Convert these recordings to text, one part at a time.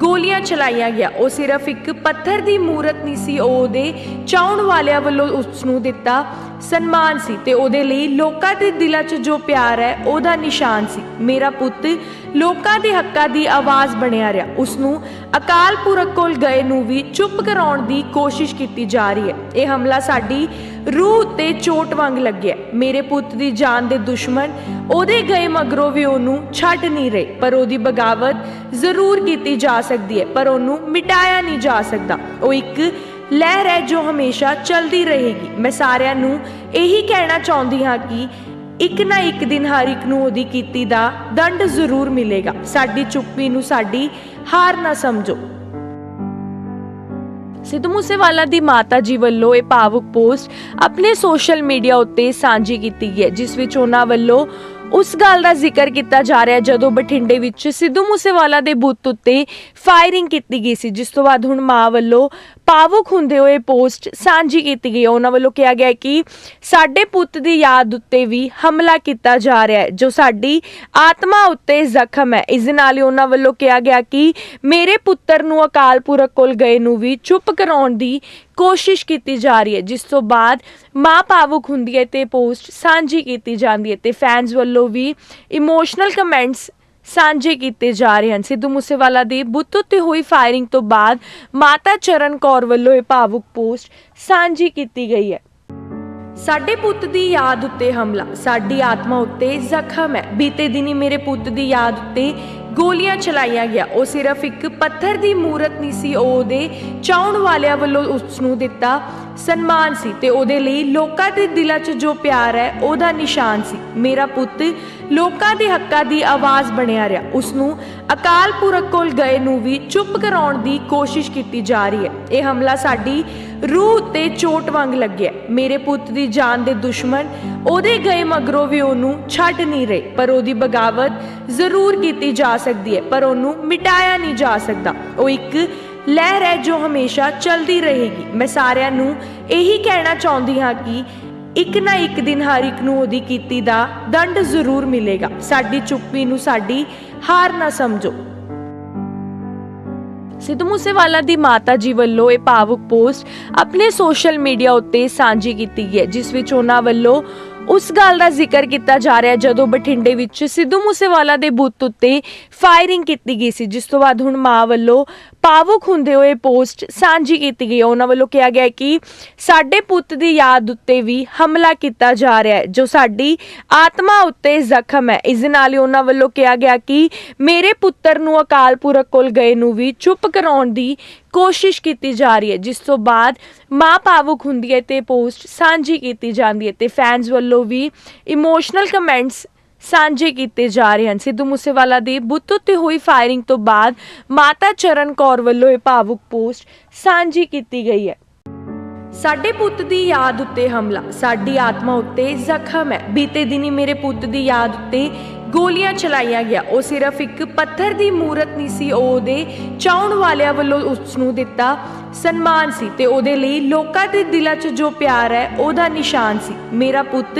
ਗੋਲੀਆਂ ਚਲਾਈਆਂ ਗਿਆ। ਉਹ ਸਿਰਫ ਇੱਕ ਪੱਥਰ ਦੀ ਮੂਰਤ ਨਹੀਂ ਸੀ, ਉਹ ਉਹਦੇ ਚਾਹਣ ਵਾਲਿਆਂ ਵੱਲੋਂ ਉਸ ਨੂੰ ਦਿੱਤਾ ਸਨਮਾਨ ਸੀ ਤੇ ਉਹਦੇ ਲਈ ਲੋਕਾਂ ਦੇ ਦਿਲਾਂ 'ਚ ਜੋ ਪਿਆਰ ਹੈ, ਉਹਦਾ ਨਿਸ਼ਾਨ ਸੀ। ਮੇਰਾ ਪੁੱਤ ਲੋਕਾਂ ਦੇ ਹੱਕਾਂ ਦੀ ਆਵਾਜ਼ ਬਣਿਆ ਰਿਹਾ। ਉਸ ਨੂੰ ਅਕਾਲ ਪੁਰਖ ਕੋਲ ਗਏ ਨੂੰ ਵੀ ਚੁੱਪ ਕਰਾਉਣ ਦੀ ਕੋਸ਼ਿਸ਼ ਕੀਤੀ ਜਾ ਰਹੀ ਹੈ। ਇਹ ਹਮਲਾ ਸਾਡੀ ਰੂਹ ਤੇ ਚੋਟ ਵਾਂਗ ਲੱਗਿਆ ਮੇਰੇ ਪੁੱਤ ਦੀ ਜਾਨ ਦੇ ਦੁਸ਼ਮਣ ਉਹਦੇ ਗਏ ਮਗਰੋਂ ਵੀ ਉਹਨੂੰ ਛੱਡ ਨਹੀਂ ਰਹੇ, ਪਰ ਉਹਦੀ ਬਗਾਵਤ ਜ਼ਰੂਰ ਕੀਤੀ ਜਾ ਸਕਦੀ ਹੈ, ਪਰ ਉਹਨੂੰ ਮਿਟਾਇਆ ਨਹੀਂ ਜਾ ਸਕਦਾ। ਉਹ ਇੱਕ ਲਹਿਰ ਹੈ ਜੋ ਹਮੇਸ਼ਾ ਚੱਲਦੀ ਰਹੇਗੀ। ਮੈਂ ਸਾਰਿਆਂ ਨੂੰ ਇਹੀ ਕਹਿਣਾ ਚਾਹੁੰਦੀ ਹਾਂ ਕਿ ਇੱਕ ਨਾ ਇੱਕ ਦਿਨ ਹਰ ਇੱਕ ਨੂੰ ਉਹਦੀ ਕੀਤੀ ਦਾ ਦੰਡ ਜ਼ਰੂਰ ਮਿਲੇਗਾ। ਸਾਡੀ ਚੁੱਪੀ ਨੂੰ ਸਾਡੀ ਹਾਰ ਨਾ ਸਮਝੋ। ਸਿੱਧੂ ਮੂਸੇਵਾਲਾ ਦੀ ਮਾਤਾ ਜੀ ਵੱਲੋਂ ਇਹ ਭਾਵੁਕ ਪੋਸਟ ਆਪਣੇ ਸੋਸ਼ਲ ਮੀਡੀਆ ਉੱਤੇ ਸਾਂਝੀ ਕੀਤੀ ਗਈ ਹੈ, ਜਿਸ ਵਿੱਚ ਉਹਨਾਂ ਵੱਲੋਂ ਉਸ ਗੱਲ ਦਾ ਜ਼ਿਕਰ ਕੀਤਾ ਜਾ ਰਿਹਾ ਜਦੋਂ ਬਠਿੰਡੇ ਵਿੱਚ ਸਿੱਧੂ ਮੂਸੇਵਾਲਾ ਦੇ ਬੁੱਤ ਉੱਤੇ ਫਾਇਰਿੰਗ ਕੀਤੀ ਗਈ ਸੀ, ਜਿਸ ਤੋਂ ਬਾਅਦ ਹੁਣ ਮਾਂ ਵੱਲੋਂ ਭਾਵੁਕ ਹੁੰਦੇ ਹੋਏ ਪੋਸਟ ਸਾਂਝੀ ਕੀਤੀ ਗਈ ਹੈ। ਉਹਨਾਂ ਵੱਲੋਂ ਕਿਹਾ ਗਿਆ ਕਿ ਸਾਡੇ ਪੁੱਤ ਦੀ ਯਾਦ ਉੱਤੇ ਵੀ ਹਮਲਾ ਕੀਤਾ ਜਾ ਰਿਹਾ ਹੈ, ਜੋ ਸਾਡੀ ਆਤਮਾ ਉੱਤੇ ਜ਼ਖਮ ਹੈ। ਇਸ ਦੇ ਨਾਲ ਹੀ ਉਹਨਾਂ ਵੱਲੋਂ ਕਿਹਾ ਗਿਆ ਕਿ ਮੇਰੇ ਪੁੱਤਰ ਨੂੰ ਅਕਾਲ ਪੁਰਖ ਕੋਲ ਗਏ ਨੂੰ ਵੀ ਚੁੱਪ ਕਰਾਉਣ ਦੀ ਕੋਸ਼ਿਸ਼ ਕੀਤੀ ਜਾ ਰਹੀ ਹੈ, ਜਿਸ ਤੋਂ ਬਾਅਦ ਮਾਂ ਭਾਵੁਕ ਹੁੰਦੀ ਹੈ ਤੇ ਪੋਸਟ ਸਾਂਝੀ ਕੀਤੀ ਜਾਂਦੀ ਹੈ ਤੇ ਫੈਨਸ ਵੱਲੋਂ ਵੀ ਇਮੋਸ਼ਨਲ ਕਮੈਂਟਸ ਸਾਂਝੇ ਕੀਤੇ ਜਾ ਰਹੇ ਹਨ। ਸਿੱਧੂ ਮੂਸੇਵਾਲਾ ਦੀ ਬੁੱਤ ਉੱਤੇ ਹੋਈ ਫਾਇਰਿੰਗ ਤੋਂ ਬਾਅਦ ਮਾਤਾ ਚਰਨ ਕੌਰ ਵੱਲੋਂ ਇਹ ਭਾਵੁਕ ਪੋਸਟ ਸਾਂਝੀ ਕੀਤੀ ਗਈ ਹੈ। ਸਾਡੇ ਪੁੱਤ ਦੀ ਯਾਦ ਉੱਤੇ ਹਮਲਾ, ਸਾਡੀ ਆਤਮਾ ਉੱਤੇ ਜ਼ਖਮ ਹੈ। ਬੀਤੇ ਦਿਨੀ ਮੇਰੇ ਪੁੱਤ ਦੀ ਯਾਦ ਉੱਤੇ ਗੋਲੀਆਂ ਚਲਾਈਆਂ ਗਿਆ। ਉਹ ਸਿਰਫ ਇੱਕ ਪੱਥਰ ਦੀ ਮੂਰਤ ਨਹੀਂ ਸੀ, ਉਹ ਉਹਦੇ ਚਾਹਣ ਵਾਲਿਆਂ ਵੱਲੋਂ ਉਸ ਨੂੰ ਦਿੱਤਾ ਸਨਮਾਨ ਸੀ ਤੇ ਉਹਦੇ ਲਈ ਲੋਕਾਂ ਦੇ ਦਿਲਾਂ 'ਚ ਜੋ ਪਿਆਰ ਹੈ, ਉਹਦਾ ਨਿਸ਼ਾਨ ਸੀ। ਮੇਰਾ ਪੁੱਤ, ਲੋਕਾਂ ਦੇ ਹੱਕਾਂ ਦੀ ਆਵਾਜ਼ ਬਣਿਆ ਰਿਹਾ। ਉਸ ਨੂੰ ਅਕਾਲ ਪੁਰਖ ਕੋਲ ਗਏ ਨੂੰ ਵੀ ਚੁੱਪ ਕਰਾਉਣ ਦੀ ਕੋਸ਼ਿਸ਼ ਕੀਤੀ ਜਾ ਰਹੀ ਹੈ। ਇਹ ਹਮਲਾ ਸਾਡੀ ਰੂਹ ਤੇ ਚੋਟ ਵਾਂਗ ਲੱਗਿਆ। ਮੇਰੇ ਪੁੱਤ ਦੀ ਜਾਨ ਦੇ ਦੁਸ਼ਮਣ ਉਹਦੇ ਗਏ ਮਗਰੋਂ ਵੀ ਉਹਨੂੰ ਛੱਡ ਨਹੀਂ ਰਹੇ, ਪਰ ਉਹਦੀ ਬਗਾਵਤ ਜ਼ਰੂਰ ਕੀਤੀ ਜਾ ਸਕਦੀ ਹੈ, ਪਰ ਉਹਨੂੰ ਮਿਟਾਇਆ ਨਹੀਂ ਜਾ ਸਕਦਾ। ਉਹ ਇੱਕ ਲਹਿਰ ਹੈ ਜੋ ਹਮੇਸ਼ਾ ਚੱਲਦੀ ਰਹੇਗੀ। ਮੈਂ ਸਾਰਿਆਂ ਨੂੰ ਇਹੀ ਕਹਿਣਾ ਚਾਹੁੰਦੀ ਹਾਂ ਕਿ ਇੱਕ ਨਾ ਇੱਕ ਦਿਨ ਹਰ ਇੱਕ ਨੂੰ ਉਹਦੀ ਕੀਤੀ ਦਾ ਦੰਡ ਜ਼ਰੂਰ ਮਿਲੇਗਾ। ਸਾਡੀ ਚੁੱਪੀ ਨੂੰ ਸਾਡੀ ਹਾਰ ਨਾ ਸਮਝੋ। ਸਿੱਧੂ ਮੂਸੇਵਾਲਾ ਦੀ ਮਾਤਾ ਜੀ ਵੱਲੋਂ ਇਹ ਭਾਵੁਕ ਪੋਸਟ ਆਪਣੇ ਸੋਸ਼ਲ ਮੀਡੀਆ ਉੱਤੇ ਸਾਂਝੀ ਕੀਤੀ ਗਈ ਹੈ, ਜਿਸ ਵਿੱਚ ਉਹਨਾਂ ਵੱਲੋਂ ਉਸ ਗੱਲ ਦਾ ਜ਼ਿਕਰ ਕੀਤਾ ਜਾ ਰਿਹਾ ਜਦੋਂ ਬਠਿੰਡੇ ਵਿੱਚ ਸਿੱਧੂ ਮੂਸੇਵਾਲਾ ਦੇ ਬੁੱਤ ਉੱਤੇ ਫਾਇਰਿੰਗ ਕੀਤੀ ਗਈ ਸੀ, ਜਿਸ ਤੋਂ ਬਾਅਦ ਹੁਣ ਮਾਂ ਵੱਲੋਂ ਭਾਵੁਕ ਹੁੰਦੇ ਹੋਏ ਪੋਸਟ ਸਾਂਝੀ ਕੀਤੀ ਗਈ। ਹੈ ਉਹਨਾਂ ਵੱਲੋਂ ਕਿਹਾ ਗਿਆ ਕਿ ਸਾਡੇ ਪੁੱਤ ਦੀ ਯਾਦ ਉੱਤੇ ਵੀ ਹਮਲਾ ਕੀਤਾ ਜਾ ਰਿਹਾ ਹੈ, ਜੋ ਸਾਡੀ ਆਤਮਾ ਉੱਤੇ ਜ਼ਖਮ ਹੈ। ਇਸ ਦੇ ਨਾਲ ਹੀ ਉਹਨਾਂ ਵੱਲੋਂ ਕਿਹਾ ਗਿਆ ਕਿ ਮੇਰੇ ਪੁੱਤਰ ਨੂੰ ਅਕਾਲ ਪੁਰਖ ਕੋਲ ਗਏ ਨੂੰ ਵੀ ਚੁੱਪ ਕਰਾਉਣ ਦੀ ਕੋਸ਼ਿਸ਼ ਕੀਤੀ ਜਾ ਰਹੀ ਹੈ, ਜਿਸ ਤੋਂ ਬਾਅਦ ਮਾਂ ਭਾਵੁਕ ਹੁੰਦੀ ਹੈ ਤੇ ਪੋਸਟ ਸਾਂਝੀ ਕੀਤੀ ਜਾਂਦੀ ਹੈ ਤੇ ਫੈਨਸ ਵੱਲੋਂ ਵੀ ਇਮੋਸ਼ਨਲ ਕਮੈਂਟਸ ਸਾਂਝੇ ਕੀਤੇ ਜਾ ਰਹੇ ਹਨ। ਸਿੱਧੂ ਮੂਸੇਵਾਲਾ ਦੀ ਬੁੱਤ ਉੱਤੇ ਹੋਈ ਫਾਇਰਿੰਗ ਤੋਂ ਬਾਅਦ ਮਾਤਾ ਚਰਨ ਕੌਰ ਵੱਲੋਂ ਇਹ ਭਾਵੁਕ ਪੋਸਟ ਸਾਂਝੀ ਕੀਤੀ ਗਈ ਹੈ। ਸਾਡੇ ਪੁੱਤ ਦੀ ਯਾਦ ਉੱਤੇ ਹਮਲਾ। ਸਾਡੀ ਆਤਮਾ ਉੱਤੇ ਜ਼ਖਮ ਹੈ। ਬੀਤੇ ਦਿਨੀ ਮੇਰੇ ਪੁੱਤ ਦੀ ਯਾਦ ਉੱਤੇ ਗੋਲੀਆਂ ਚਲਾਈਆਂ ਗਿਆ। ਉਹ ਸਿਰਫ ਇੱਕ ਪੱਥਰ ਦੀ ਮੂਰਤ ਨਹੀਂ ਸੀ ਉਹਦੇ ਚਾਹਣ ਵਾਲਿਆਂ ਵੱਲੋਂ ਉਸ ਨੂੰ ਦਿੱਤਾ ਸਨਮਾਨ ਸੀ ਤੇ ਉਹਦੇ ਲਈ ਲੋਕਾਂ ਦੇ ਦਿਲਾਂ 'ਚ ਜੋ ਪਿਆਰ ਹੈ, ਉਹਦਾ ਨਿਸ਼ਾਨ ਸੀ। ਮੇਰਾ ਪੁੱਤ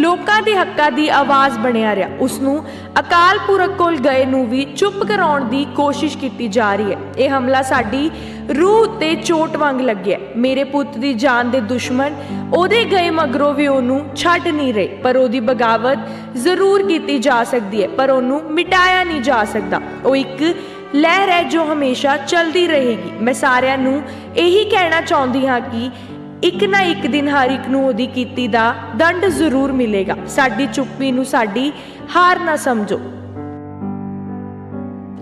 ਲੋਕਾਂ ਦੇ ਹੱਕਾਂ ਦੀ ਆਵਾਜ਼ ਬਣਿਆ ਰਿਹਾ। ਉਸ ਨੂੰ ਅਕਾਲ ਪੁਰਖ ਕੋਲ ਗਏ ਨੂੰ ਵੀ ਚੁੱਪ ਕਰਾਉਣ ਦੀ ਕੋਸ਼ਿਸ਼ ਕੀਤੀ ਜਾ ਰਹੀ ਹੈ। ਇਹ ਹਮਲਾ ਸਾਡੀ ਰੂਹ ਤੇ ਚੋਟ ਵਾਂਗ ਲੱਗਿਆ ਮੇਰੇ ਪੁੱਤ ਦੀ ਜਾਨ ਦੇ ਦੁਸ਼ਮਣ ਉਹਦੇ ਗਏ ਮਗਰੋਂ ਵੀ ਉਹਨੂੰ ਛੱਡ ਨਹੀਂ ਰਹੇ, ਪਰ ਉਹਦੀ ਬਗਾਵਤ ਜ਼ਰੂਰ ਕੀਤੀ ਜਾ ਸਕਦੀ ਹੈ, ਪਰ ਉਹਨੂੰ ਮਿਟਾਇਆ ਨਹੀਂ ਜਾ ਸਕਦਾ। ਉਹ ਇੱਕ ਲਹਿਰ ਹੈ ਜੋ ਹਮੇਸ਼ਾ ਚੱਲਦੀ ਰਹੇਗੀ। ਮੈਂ ਸਾਰਿਆਂ ਨੂੰ ਇਹੀ ਕਹਿਣਾ ਚਾਹੁੰਦੀ ਹਾਂ ਕਿ ਇੱਕ ਨਾ ਇੱਕ ਦਿਨ ਹਰ ਇੱਕ ਨੂੰ ਉਹਦੀ ਕੀਤੀ ਦਾ ਦੰਡ ਜ਼ਰੂਰ ਮਿਲੇਗਾ। ਸਾਡੀ ਚੁੱਪੀ ਨੂੰ ਸਾਡੀ ਹਾਰ ਨਾ ਸਮਝੋ।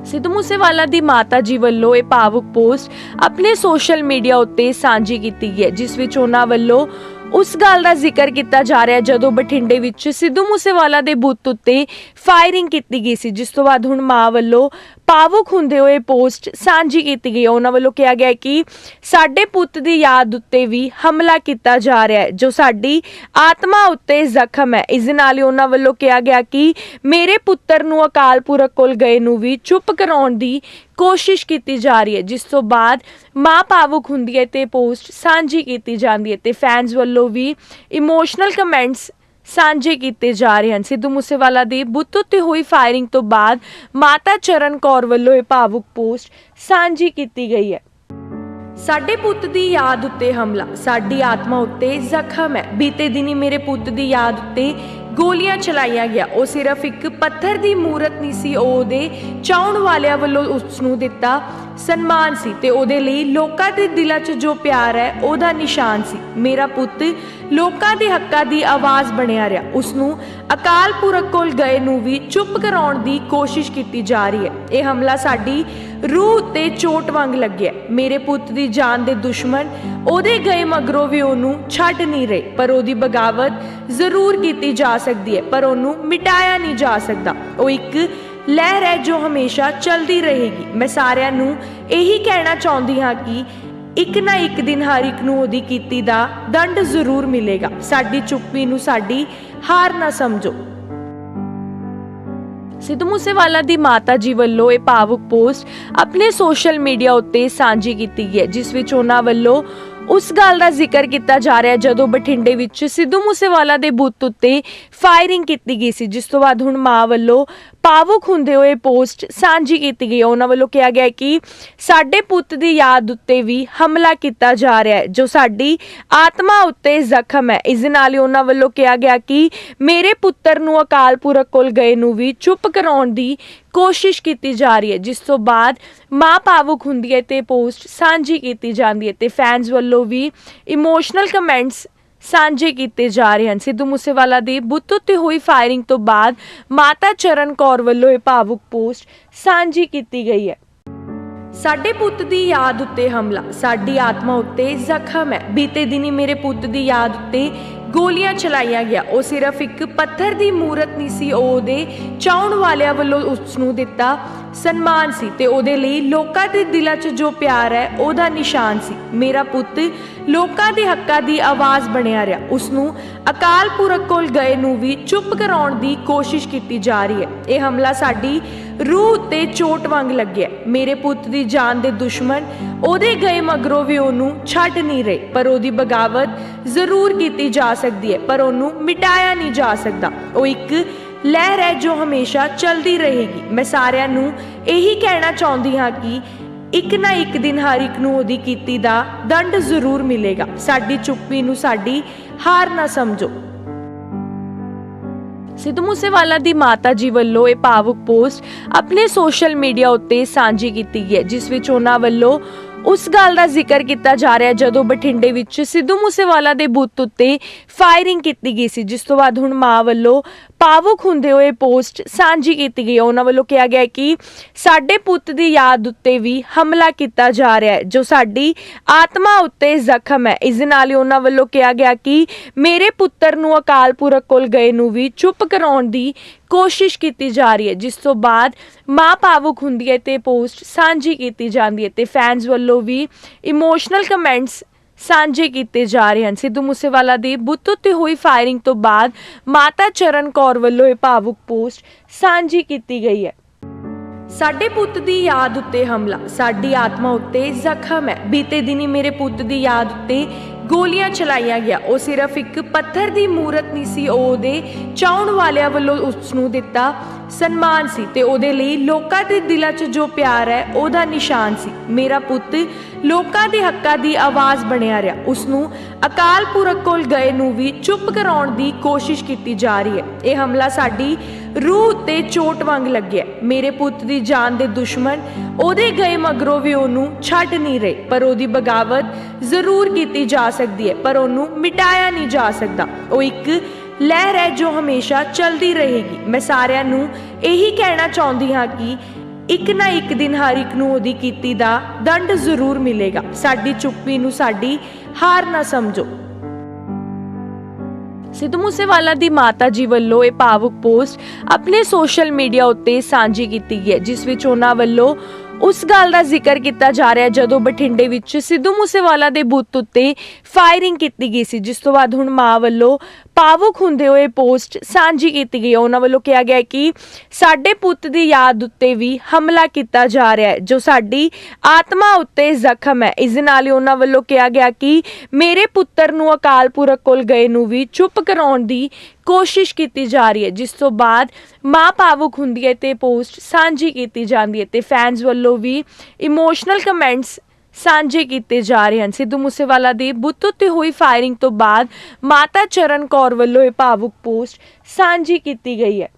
ਸਿੱਧੂ ਮੂਸੇਵਾਲਾ ਦੀ ਮਾਤਾ ਜੀ ਵੱਲੋਂ ਇਹ ਭਾਵੁਕ ਪੋਸਟ ਆਪਣੇ ਸੋਸ਼ਲ ਮੀਡੀਆ ਉੱਤੇ ਸਾਂਝੀ ਕੀਤੀ ਗਈ ਹੈ, ਜਿਸ ਵਿੱਚ ਉਹਨਾਂ ਵੱਲੋਂ ਉਸ ਗੱਲ ਦਾ ਜ਼ਿਕਰ ਕੀਤਾ ਜਾ ਰਿਹਾ ਜਦੋਂ ਬਠਿੰਡੇ ਵਿੱਚ ਸਿੱਧੂ ਮੂਸੇਵਾਲਾ ਦੇ ਬੁੱਤ ਉੱਤੇ ਫਾਇਰਿੰਗ ਕੀਤੀ ਗਈ ਸੀ, ਜਿਸ ਤੋਂ ਬਾਅਦ ਹੁਣ ਮਾਂ ਵੱਲੋਂ ਭਾਵੁਕ ਹੁੰਦੇ ਹੋਏ ਪੋਸਟ ਸਾਂਝੀ ਕੀਤੀ ਗਈ। ਹੈ ਉਹਨਾਂ ਵੱਲੋਂ ਕਿਹਾ ਗਿਆ ਕਿ ਸਾਡੇ ਪੁੱਤ ਦੀ ਯਾਦ ਉੱਤੇ ਵੀ ਹਮਲਾ ਕੀਤਾ ਜਾ ਰਿਹਾ ਹੈ, ਜੋ ਸਾਡੀ ਆਤਮਾ ਉੱਤੇ ਜ਼ਖਮ ਹੈ। ਇਸ ਦੇ ਨਾਲ ਹੀ ਉਹਨਾਂ ਵੱਲੋਂ ਕਿਹਾ ਗਿਆ ਕਿ ਮੇਰੇ ਪੁੱਤਰ ਨੂੰ ਅਕਾਲ ਪੁਰਖ ਕੋਲ ਗਏ ਨੂੰ ਵੀ ਚੁੱਪ ਕਰਾਉਣ ਦੀ ਕੋਸ਼ਿਸ਼ ਕੀਤੀ ਜਾ ਰਹੀ ਹੈ, ਜਿਸ ਤੋਂ ਬਾਅਦ ਮਾਂ ਭਾਵੁਕ ਹੁੰਦੀ ਹੈ ਤੇ ਪੋਸਟ ਸਾਂਝੀ ਕੀਤੀ ਜਾਂਦੀ ਹੈ ਤੇ ਫੈਨਸ ਵੱਲੋਂ ਵੀ ਇਮੋਸ਼ਨਲ ਕਮੈਂਟਸ ਸਾਂਝੇ ਕੀਤੇ ਜਾ ਰਹੇ ਹਨ। ਸਿੱਧੂ ਮੂਸੇਵਾਲਾ ਦੇ ਬੁੱਤ ਉੱਤੇ ਹੋਈ ਫਾਇਰਿੰਗ ਤੋਂ ਬਾਅਦ ਮਾਤਾ ਚਰਨ ਕੌਰ ਵੱਲੋਂ ਇਹ ਭਾਵੁਕ ਪੋਸਟ ਸਾਂਝੀ ਕੀਤੀ ਗਈ ਹੈ। ਸਾਡੇ ਪੁੱਤ ਦੀ ਯਾਦ ਉੱਤੇ ਹਮਲਾ। ਸਾਡੀ ਆਤਮਾ ਉੱਤੇ ਜ਼ਖਮ ਹੈ। ਬੀਤੇ ਦਿਨੀ ਮੇਰੇ ਪੁੱਤ ਦੀ ਯਾਦ ਉੱਤੇ ਗੋਲੀਆਂ ਚਲਾਈਆਂ ਗਿਆ। ਉਹ ਸਿਰਫ ਇੱਕ ਪੱਥਰ ਦੀ ਮੂਰਤ ਨਹੀਂ ਸੀ ਉਹਦੇ ਚਾਹਣ ਵਾਲਿਆਂ ਵੱਲੋਂ ਉਸ ਨੂੰ ਦਿੱਤਾ ਸਨਮਾਨ ਸੀ ਤੇ ਉਹਦੇ ਲਈ ਲੋਕਾਂ ਦੇ ਦਿਲਾਂ 'ਚ ਜੋ ਪਿਆਰ ਹੈ, ਉਹਦਾ ਨਿਸ਼ਾਨ ਸੀ। ਮੇਰਾ ਪੁੱਤ ਲੋਕਾਂ ਦੇ ਹੱਕਾਂ ਦੀ ਆਵਾਜ਼ ਬਣਿਆ ਰਿਹਾ। ਉਸ ਨੂੰ ਅਕਾਲ ਪੁਰਖ ਕੋਲ ਗਏ ਨੂੰ ਵੀ ਚੁੱਪ ਕਰਾਉਣ ਦੀ ਕੋਸ਼ਿਸ਼ ਕੀਤੀ ਜਾ ਰਹੀ ਹੈ। ਇਹ ਹਮਲਾ ਸਾਡੀ ਰੂਹ ਤੇ ਚੋਟ ਵਾਂਗ ਲੱਗਿਆ। ਮੇਰੇ ਪੁੱਤ ਦੀ ਜਾਨ ਦੇ ਦੁਸ਼ਮਣ ਉਹਦੇ ਗਏ ਮਗਰੋਂ ਵੀ ਉਹਨੂੰ ਛੱਡ ਨਹੀਂ ਰਹੇ। ਪਰ ਉਹਦੀ ਬਗਾਵਤ ਜ਼ਰੂਰ ਕੀਤੀ ਜਾ ਸਕਦੀ ਹੈ, ਪਰ ਉਹਨੂੰ ਮਿਟਾਇਆ ਨਹੀਂ ਜਾ ਸਕਦਾ। ਉਹ ਇੱਕ ਲਹਿਰ ਹੈ ਜੋ ਹਮੇਸ਼ਾ ਚੱਲਦੀ ਰਹੇਗੀ। ਮੈਂ ਸਾਰਿਆਂ ਨੂੰ ਇਹੀ ਕਹਿਣਾ ਚਾਹੁੰਦੀ ਹਾਂ ਕਿ ਇੱਕ ਨਾ ਇੱਕ ਦਿਨ ਹਰ ਇੱਕ ਨੂੰ ਉਹਦੀ ਕੀਤੀ ਦਾ ਦੰਡ ਜ਼ਰੂਰ ਮਿਲੇਗਾ। ਸਾਡੀ ਚੁੱਪੀ ਨੂੰ ਸਾਡੀ ਹਾਰ ਨਾ ਸਮਝੋ। ਸਿੱਧੂ ਮੂਸੇਵਾਲਾ ਦੀ ਮਾਤਾ ਜੀ ਵੱਲੋਂ ਇਹ ਭਾਵੁਕ ਪੋਸਟ ਆਪਣੇ ਸੋਸ਼ਲ ਮੀਡੀਆ ਉੱਤੇ ਸਾਂਝੀ ਕੀਤੀ ਗਈ ਹੈ, ਜਿਸ ਵਿੱਚ ਉਹਨਾਂ ਵੱਲੋਂ ਉਸ ਗੱਲ ਦਾ ਜ਼ਿਕਰ ਕੀਤਾ ਜਾ ਰਿਹਾ ਜਦੋਂ ਬਠਿੰਡੇ ਵਿੱਚ ਸਿੱਧੂ ਮੂਸੇਵਾਲਾ ਦੇ ਬੁੱਤ ਉੱਤੇ ਫਾਇਰਿੰਗ ਕੀਤੀ ਗਈ ਸੀ, ਜਿਸ ਤੋਂ ਬਾਅਦ ਹੁਣ ਮਾਂ ਵੱਲੋਂ ਭਾਵੁਕ ਹੁੰਦੇ ਹੋਏ ਪੋਸਟ ਸਾਂਝੀ ਕੀਤੀ ਗਈ ਉਹਨਾਂ ਵੱਲੋਂ ਕਿਹਾ ਗਿਆ ਕਿ ਸਾਡੇ ਪੁੱਤ ਦੀ ਯਾਦ ਉੱਤੇ ਵੀ ਹਮਲਾ ਕੀਤਾ ਜਾ ਰਿਹਾ ਹੈ, ਜੋ ਸਾਡੀ ਆਤਮਾ ਉੱਤੇ ਜ਼ਖਮ ਹੈ। ਇਸ ਦੇ ਨਾਲ ਹੀ ਉਹਨਾਂ ਵੱਲੋਂ ਕਿਹਾ ਗਿਆ ਕਿ ਮੇਰੇ ਪੁੱਤਰ ਨੂੰ ਅਕਾਲ ਪੁਰਖ ਕੋਲ ਗਏ ਨੂੰ ਵੀ ਚੁੱਪ ਕਰਾਉਣ ਦੀ ਕੋਸ਼ਿਸ਼ ਕੀਤੀ ਜਾ ਰਹੀ ਹੈ, ਜਿਸ ਤੋਂ ਬਾਅਦ ਮਾਂ ਭਾਵੁਕ ਹੁੰਦੀ ਹੈ ਤੇ ਪੋਸਟ ਸਾਂਝੀ ਕੀਤੀ ਜਾਂਦੀ ਹੈ ਤੇ ਫੈਨਸ ਵੱਲੋਂ ਵੀ ਇਮੋਸ਼ਨਲ ਕਮੈਂਟਸ ਸਾਂਝੇ ਕੀਤੇ ਜਾ ਰਹੇ ਹਨ। ਸਿੱਧੂ ਮੂਸੇਵਾਲਾ ਦੇ ਬੁੱਤ ਉੱਤੇ ਹੋਈ ਫਾਇਰਿੰਗ ਤੋਂ ਬਾਅਦ ਮਾਤਾ ਚਰਨ ਕੌਰ ਵੱਲੋਂ ਇਹ ਭਾਵੁਕ ਪੋਸਟ ਸਾਂਝੀ ਕੀਤੀ ਗਈ ਹੈ। ਸਾਡੇ ਪੁੱਤ ਦੀ ਯਾਦ ਉੱਤੇ ਹਮਲਾ, ਸਾਡੀ ਆਤਮਾ ਉੱਤੇ ਜ਼ਖਮ ਹੈ। ਬੀਤੇ ਦਿਨੀ ਮੇਰੇ ਪੁੱਤ ਦੀ ਯਾਦ ਉੱਤੇ ਗੋਲੀਆਂ ਚਲਾਈਆਂ ਗਿਆ। ਉਹ ਸਿਰਫ ਇੱਕ ਪੱਥਰ ਦੀ ਮੂਰਤ ਨਹੀਂ ਸੀ, ਉਹਦੇ ਚਾਹਣ ਵਾਲਿਆਂ ਵੱਲੋਂ ਉਸ ਨੂੰ ਦਿੱਤਾ ਸਨਮਾਨ ਸੀ ਤੇ ਉਹਦੇ ਲਈ ਲੋਕਾਂ ਦੇ ਦਿਲਾਂ 'ਚ ਜੋ ਪਿਆਰ ਹੈ, ਉਹਦਾ ਨਿਸ਼ਾਨ ਸੀ। ਮੇਰਾ ਪੁੱਤ ਲੋਕਾਂ ਦੇ ਹੱਕਾਂ ਦੀ ਆਵਾਜ਼ ਬਣਿਆ ਰਿਹਾ। ਉਸ ਨੂੰ ਅਕਾਲ ਪੁਰਖ ਕੋਲ ਗਏ ਨੂੰ ਵੀ ਚੁੱਪ ਕਰਾਉਣ ਦੀ ਕੋਸ਼ਿਸ਼ ਕੀਤੀ ਜਾ ਰਹੀ ਹੈ। ਇਹ ਹਮਲਾ ਸਾਡੀ ਰੂਹ ਤੇ ਚੋਟ ਵਾਂਗ ਲੱਗਿਆ ਮੇਰੇ ਪੁੱਤ ਦੀ ਜਾਨ ਦੇ ਦੁਸ਼ਮਣ ਉਹਦੇ ਗਏ ਮਗਰੋਂ ਵੀ ਉਹਨੂੰ ਛੱਡ ਨਹੀਂ ਰਹੇ, ਪਰ ਉਹਦੀ ਬਗਾਵਤ ਜ਼ਰੂਰ ਕੀਤੀ ਜਾ ਸਕਦੀ ਹੈ, ਪਰ ਉਹਨੂੰ ਮਿਟਾਇਆ ਨਹੀਂ ਜਾ ਸਕਦਾ। ਉਹ ਇੱਕ ਲਹਿਰ ਹੈ ਜੋ ਹਮੇਸ਼ਾ ਚੱਲਦੀ ਰਹੇਗੀ। ਮੈਂ ਸਾਰਿਆਂ ਨੂੰ ਇਹੀ ਕਹਿਣਾ ਚਾਹੁੰਦੀ ਹਾਂ ਕਿ ਇੱਕ ਨਾ ਇੱਕ ਦਿਨ ਹਰ ਇੱਕ ਨੂੰ ਉਹਦੀ ਕੀਤੀ ਦਾ ਦੰਡ ਜ਼ਰੂਰ ਮਿਲੇਗਾ। ਸਾਡੀ ਚੁੱਪੀ ਨੂੰ ਸਾਡੀ ਹਾਰ ਨਾ ਸਮਝੋ। ਸਿੱਧੂ ਮੂਸੇਵਾਲਾ ਦੀ ਮਾਤਾ ਜੀ ਵੱਲੋਂ ਇਹ ਭਾਵੁਕ ਪੋਸਟ ਆਪਣੇ ਸੋਸ਼ਲ ਮੀਡੀਆ ਉੱਤੇ ਸਾਂਝੀ ਕੀਤੀ ਗਈ ਹੈ, ਜਿਸ ਵਿੱਚ ਉਹਨਾਂ ਵੱਲੋਂ ਉਸ ਗੱਲ ਦਾ ਜ਼ਿਕਰ ਕੀਤਾ ਜਾ ਰਿਹਾ ਜਦੋਂ ਬਠਿੰਡੇ ਵਿੱਚ ਸਿੱਧੂ ਮੂਸੇਵਾਲਾ ਦੇ ਬੁੱਤ ਉੱਤੇ ਫਾਇਰਿੰਗ ਕੀਤੀ ਗਈ ਸੀ, ਜਿਸ ਤੋਂ ਬਾਅਦ ਹੁਣ ਮਾਂ ਵੱਲੋਂ ਭਾਵੁਕ ਹੁੰਦੇ ਹੋਏ ਪੋਸਟ ਸਾਂਝੀ ਕੀਤੀ ਗਈ। ਉਹਨਾਂ ਵੱਲੋਂ ਕਿਹਾ ਗਿਆ ਕਿ ਸਾਡੇ ਪੁੱਤ ਦੀ ਯਾਦ ਉੱਤੇ ਵੀ ਹਮਲਾ ਕੀਤਾ ਜਾ ਰਿਹਾ ਹੈ, ਜੋ ਸਾਡੀ ਆਤਮਾ ਉੱਤੇ ਜ਼ਖਮ ਹੈ। ਇਸ ਦੇ ਨਾਲ ਹੀ ਉਹਨਾਂ ਵੱਲੋਂ ਕਿਹਾ ਗਿਆ ਕਿ ਮੇਰੇ ਪੁੱਤਰ ਨੂੰ ਅਕਾਲ ਪੁਰਖ ਕੋਲ ਗਏ ਨੂੰ ਵੀ ਚੁੱਪ ਕਰਾਉਣ ਦੀ ਕੋਸ਼ਿਸ਼ ਕੀਤੀ ਜਾ ਰਹੀ ਹੈ, ਜਿਸ ਤੋਂ ਬਾਅਦ ਮਾਂ ਭਾਵੁਕ ਹੁੰਦੀ ਹੈ ਤੇ ਪੋਸਟ ਸਾਂਝੀ ਕੀਤੀ ਜਾਂਦੀ ਹੈ ਤੇ ਫੈਨਸ ਵੱਲੋਂ ਵੀ ਇਮੋਸ਼ਨਲ ਕਮੈਂਟਸ ਸਾਂਝੇ ਕੀਤੇ ਜਾ ਰਹੇ ਹਨ। ਸਿੱਧੂ ਮੂਸੇਵਾਲਾ ਦੀ ਬੁੱਤ ਉੱਤੇ ਹੋਈ ਫਾਇਰਿੰਗ ਤੋਂ ਬਾਅਦ ਮਾਤਾ ਚਰਨ ਕੌਰ ਵੱਲੋਂ ਇਹ ਭਾਵੁਕ ਪੋਸਟ ਸਾਂਝੀ ਕੀਤੀ ਗਈ ਹੈ। ਸਾਡੇ ਪੁੱਤ ਦੀ ਯਾਦ ਉੱਤੇ ਹਮਲਾ, ਸਾਡੀ ਆਤਮਾ ਉੱਤੇ ਜ਼ਖਮ ਹੈ। ਬੀਤੇ ਦਿਨੀ ਮੇਰੇ ਪੁੱਤ ਦੀ ਯਾਦ ਉੱਤੇ ਗੋਲੀਆਂ ਚਲਾਈਆਂ ਗਿਆ। ਉਹ ਸਿਰਫ ਇੱਕ ਪੱਥਰ ਦੀ ਮੂਰਤ ਨਹੀਂ ਸੀ, ਉਹ ਉਹਦੇ ਚਾਹਣ ਵਾਲਿਆਂ ਵੱਲੋਂ ਉਸ ਨੂੰ ਦਿੱਤਾ ਸਨਮਾਨ ਸੀ ਤੇ ਉਹਦੇ ਲਈ ਲੋਕਾਂ ਦੇ ਦਿਲਾਂ 'ਚ ਜੋ ਪਿਆਰ ਹੈ, ਉਹਦਾ ਨਿਸ਼ਾਨ ਸੀ। ਮੇਰਾ ਪੁੱਤ ਲੋਕਾਂ ਦੇ ਹੱਕਾਂ ਦੀ ਆਵਾਜ਼ ਬਣਿਆ ਰਿਹਾ। ਉਸ ਨੂੰ ਅਕਾਲ ਪੁਰਖ ਕੋਲ ਗਏ ਨੂੰ ਵੀ ਚੁੱਪ ਕਰਾਉਣ ਦੀ ਕੋਸ਼ਿਸ਼ ਕੀਤੀ ਜਾ ਰਹੀ ਹੈ। ਇਹ ਹਮਲਾ ਸਾਡੀ ਰੂਹ ਤੇ ਚੋਟ ਵਾਂਗ ਲੱਗਿਆ। ਮੇਰੇ ਪੁੱਤ ਦੀ ਜਾਨ ਦੇ ਦੁਸ਼ਮਣ ਉਹਦੇ ਗਏ ਮਗਰੋਂ ਵੀ ਉਹਨੂੰ ਛੱਡ ਨਹੀਂ ਰਹੇ, ਪਰ ਉਹਦੀ ਬਗਾਵਤ ਜ਼ਰੂਰ ਕੀਤੀ ਜਾ ਸਕਦੀ ਹੈ, ਪਰ ਉਹਨੂੰ ਮਿਟਾਇਆ ਨਹੀਂ ਜਾ ਸਕਦਾ। ਉਹ ਇੱਕ ਲਹਿਰ ਹੈ ਜੋ ਹਮੇਸ਼ਾ ਚੱਲਦੀ ਰਹੇਗੀ। ਮੈਂ ਸਾਰਿਆਂ ਨੂੰ ਇਹੀ ਕਹਿਣਾ ਚਾਹੁੰਦੀ ਹਾਂ ਕਿ ਇੱਕ ਨਾ ਇੱਕ ਦਿਨ ਹਰ ਇੱਕ ਨੂੰ ਉਹਦੀ ਕੀਤੀ ਦਾ ਦੰਡ ਜ਼ਰੂਰ ਮਿਲੇਗਾ। ਸਾਡੀ ਚੁੱਪੀ ਨੂੰ ਸਾਡੀ ਹਾਰ ਨਾ ਸਮਝੋ। ਸਿੱਧੂ ਮੂਸੇਵਾਲਾ ਦੀ ਮਾਤਾ ਜੀ ਵੱਲੋਂ ਇਹ ਭਾਵੁਕ ਪੋਸਟ ਆਪਣੇ ਸੋਸ਼ਲ ਮੀਡੀਆ ਉੱਤੇ ਸਾਂਝੀ ਕੀਤੀ ਗਈ ਹੈ, ਜਿਸ ਵਿੱਚ ਉਹਨਾਂ ਵੱਲੋਂ ਉਸ ਗੱਲ ਦਾ ਜ਼ਿਕਰ ਕੀਤਾ ਜਾ ਰਿਹਾ ਜਦੋਂ ਬਠਿੰਡੇ ਵਿੱਚ ਸਿੱਧੂ ਮੂਸੇਵਾਲਾ ਦੇ ਬੁੱਤ ਉੱਤੇ ਫਾਇਰਿੰਗ ਕੀਤੀ ਗਈ ਸੀ, ਜਿਸ ਤੋਂ ਬਾਅਦ ਹੁਣ ਮਾਂ ਵੱਲੋਂ ਭਾਵੁਕ ਹੁੰਦੇ ਹੋਏ ਪੋਸਟ ਸਾਂਝੀ ਕੀਤੀ ਗਈ ਹੈ। ਉਹਨਾਂ ਵੱਲੋਂ ਕਿਹਾ ਗਿਆ ਕਿ ਸਾਡੇ ਪੁੱਤ ਦੀ ਯਾਦ ਉੱਤੇ ਵੀ ਹਮਲਾ ਕੀਤਾ ਜਾ ਰਿਹਾ ਹੈ, ਜੋ ਸਾਡੀ ਆਤਮਾ ਉੱਤੇ ਜ਼ਖਮ ਹੈ ਇਸ ਦੇ ਨਾਲ ਹੀ ਉਹਨਾਂ ਵੱਲੋਂ ਕਿਹਾ ਗਿਆ ਕਿ ਮੇਰੇ ਪੁੱਤਰ ਨੂੰ ਅਕਾਲ ਪੁਰਖ ਕੋਲ ਗਏ ਨੂੰ ਵੀ ਚੁੱਪ ਕਰਾਉਣ ਦੀ ਕੋਸ਼ਿਸ਼ ਕੀਤੀ ਜਾ ਰਹੀ ਹੈ, ਜਿਸ ਤੋਂ ਬਾਅਦ ਮਾਂ ਭਾਵੁਕ ਹੁੰਦੀ ਹੈ ਤੇ ਪੋਸਟ ਸਾਂਝੀ ਕੀਤੀ ਜਾਂਦੀ ਹੈ ਤੇ ਫੈਨਸ ਵੱਲੋਂ ਵੀ ਇਮੋਸ਼ਨਲ ਕਮੈਂਟਸ ਸਾਂਝੇ ਕੀਤੇ ਜਾ ਰਹੇ ਹਨ। ਸਿੱਧੂ ਮੂਸੇਵਾਲਾ ਦੀ ਬੁੱਤ ਉੱਤੇ ਹੋਈ ਫਾਇਰਿੰਗ ਤੋਂ ਬਾਅਦ ਮਾਤਾ ਚਰਨ ਕੌਰ ਵੱਲੋਂ ਇਹ ਭਾਵੁਕ ਪੋਸਟ ਸਾਂਝੀ ਕੀਤੀ ਗਈ ਹੈ।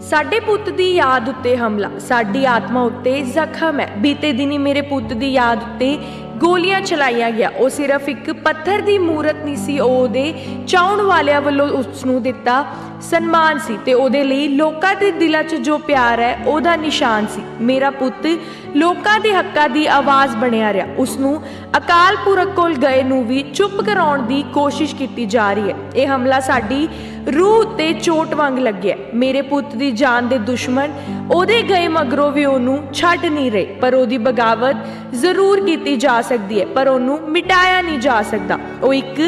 ਸਾਡੇ ਪੁੱਤ ਦੀ ਯਾਦ ਉੱਤੇ ਹਮਲਾ। ਸਾਡੀ ਆਤਮਾ ਉੱਤੇ ਜ਼ਖਮ ਹੈ। ਬੀਤੇ ਦਿਨੀ ਮੇਰੇ ਪੁੱਤ ਦੀ ਯਾਦ ਉੱਤੇ ਗੋਲੀਆਂ ਚਲਾਈਆਂ ਗਿਆ। ਉਹ ਸਿਰਫ ਇੱਕ ਪੱਥਰ ਦੀ ਮੂਰਤ ਨਹੀਂ ਸੀ ਉਹਦੇ ਚਾਹਣ ਵਾਲਿਆਂ ਵੱਲੋਂ ਉਸ ਨੂੰ ਦਿੱਤਾ ਸਨਮਾਨ ਸੀ ਤੇ ਉਹਦੇ ਲਈ ਲੋਕਾਂ ਦੇ ਦਿਲਾਂ 'ਚ ਜੋ ਪਿਆਰ ਹੈ, ਉਹਦਾ ਨਿਸ਼ਾਨ ਸੀ। ਮੇਰਾ ਪੁੱਤ, ਲੋਕਾਂ ਦੇ ਹੱਕਾਂ ਦੀ ਆਵਾਜ਼ ਬਣਿਆ ਰਿਹਾ। ਉਸ ਨੂੰ ਅਕਾਲ ਪੁਰਖ ਕੋਲ ਗਏ ਨੂੰ ਵੀ ਚੁੱਪ ਕਰਾਉਣ ਦੀ ਕੋਸ਼ਿਸ਼ ਕੀਤੀ ਜਾ ਰਹੀ ਹੈ। ਇਹ ਹਮਲਾ ਸਾਡੀ ਰੂਹ ਤੇ ਚੋਟ ਵਾਂਗ ਲੱਗਿਆ। ਮੇਰੇ ਪੁੱਤ ਦੀ ਜਾਨ ਦੇ ਦੁਸ਼ਮਣ ਉਹਦੇ ਗਏ ਮਗਰੋਂ ਵੀ ਉਹਨੂੰ ਛੱਡ ਨਹੀਂ ਰਹੇ। ਪਰ ਉਹਦੀ ਬਗਾਵਤ ਜ਼ਰੂਰ ਕੀਤੀ ਜਾ ਸਕਦੀ ਹੈ, ਪਰ ਉਹਨੂੰ ਮਿਟਾਇਆ ਨਹੀਂ ਜਾ ਸਕਦਾ। ਉਹ ਇੱਕ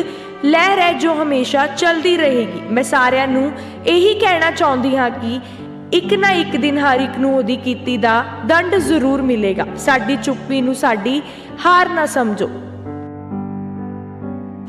ਲਹਿਰ ਹੈ ਜੋ ਹਮੇਸ਼ਾ ਚੱਲਦੀ ਰਹੇਗੀ। ਮੈਂ ਸਾਰਿਆਂ ਨੂੰ ਇਹੀ ਕਹਿਣਾ ਚਾਹੁੰਦੀ ਹਾਂ ਕਿ ਇੱਕ ਨਾ ਇੱਕ ਦਿਨ ਹਰ ਇੱਕ ਨੂੰ ਉਹਦੀ ਕੀਤੀ ਦਾ ਦੰਡ ਜ਼ਰੂਰ ਮਿਲੇਗਾ। ਸਾਡੀ ਚੁੱਪੀ ਨੂੰ ਸਾਡੀ ਹਾਰ ਨਾ ਸਮਝੋ।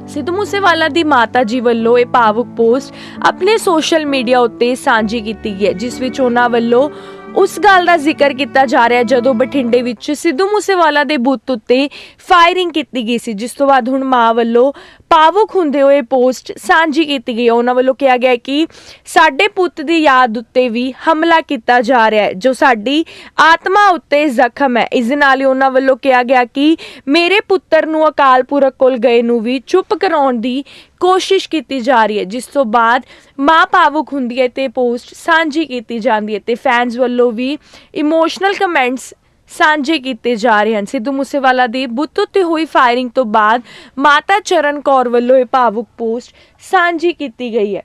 ਸਿੱਧੂ ਮੂਸੇਵਾਲਾ ਦੀ ਮਾਤਾ ਜੀ ਵੱਲੋਂ ਇਹ ਭਾਵੁਕ ਪੋਸਟ ਆਪਣੇ ਸੋਸ਼ਲ ਮੀਡੀਆ ਉੱਤੇ ਸਾਂਝੀ ਕੀਤੀ ਗਈ ਹੈ, ਜਿਸ ਵਿੱਚ ਉਹਨਾਂ ਵੱਲੋਂ ਉਸ ਗੱਲ ਦਾ ਜ਼ਿਕਰ ਕੀਤਾ ਜਾ ਰਿਹਾ ਜਦੋਂ ਬਠਿੰਡੇ ਵਿੱਚ ਸਿੱਧੂ ਮੂਸੇਵਾਲਾ ਦੇ ਬੁੱਤ ਉੱਤੇ ਫਾਇਰਿੰਗ ਕੀਤੀ ਗਈ ਸੀ, ਜਿਸ ਤੋਂ ਬਾਅਦ ਹੁਣ ਮਾਂ ਵੱਲੋਂ ਭਾਵੁਕ ਹੁੰਦੇ ਹੋਏ ਪੋਸਟ ਸਾਂਝੀ ਕੀਤੀ ਗਈ ਉਹਨਾਂ ਵੱਲੋਂ ਕਿਹਾ ਗਿਆ ਕਿ ਸਾਡੇ ਪੁੱਤ ਦੀ ਯਾਦ ਉੱਤੇ ਵੀ ਹਮਲਾ ਕੀਤਾ ਜਾ ਰਿਹਾ ਹੈ, ਜੋ ਸਾਡੀ ਆਤਮਾ ਉੱਤੇ ਜ਼ਖਮ ਹੈ। ਇਸ ਦੇ ਨਾਲ ਹੀ ਉਹਨਾਂ ਵੱਲੋਂ ਕਿਹਾ ਗਿਆ ਕਿ ਮੇਰੇ ਪੁੱਤਰ ਨੂੰ ਅਕਾਲ ਪੁਰਖ ਕੋਲ ਗਏ ਨੂੰ ਵੀ ਚੁੱਪ ਕਰਾਉਣ ਦੀ ਕੋਸ਼ਿਸ਼ ਕੀਤੀ ਜਾ ਰਹੀ ਹੈ, ਜਿਸ ਤੋਂ ਬਾਅਦ ਮਾਂ ਭਾਵੁਕ ਹੁੰਦੀ ਹੈ ਤੇ ਪੋਸਟ ਸਾਂਝੀ ਕੀਤੀ ਜਾਂਦੀ ਹੈ ਤੇ ਫੈਨਸ ਵੱਲੋਂ ਵੀ ਇਮੋਸ਼ਨਲ ਕਮੈਂਟਸ ਸਾਂਝੇ ਕੀਤੇ ਜਾ ਰਹੇ ਹਨ। ਸਿੱਧੂ ਮੂਸੇਵਾਲਾ ਦੀ ਬੁੱਤ ਉੱਤੇ ਹੋਈ ਫਾਇਰਿੰਗ ਤੋਂ ਬਾਅਦ ਮਾਤਾ ਚਰਨ ਕੌਰ ਵੱਲੋਂ ਇਹ ਭਾਵੁਕ ਪੋਸਟ ਸਾਂਝੀ ਕੀਤੀ ਗਈ ਹੈ।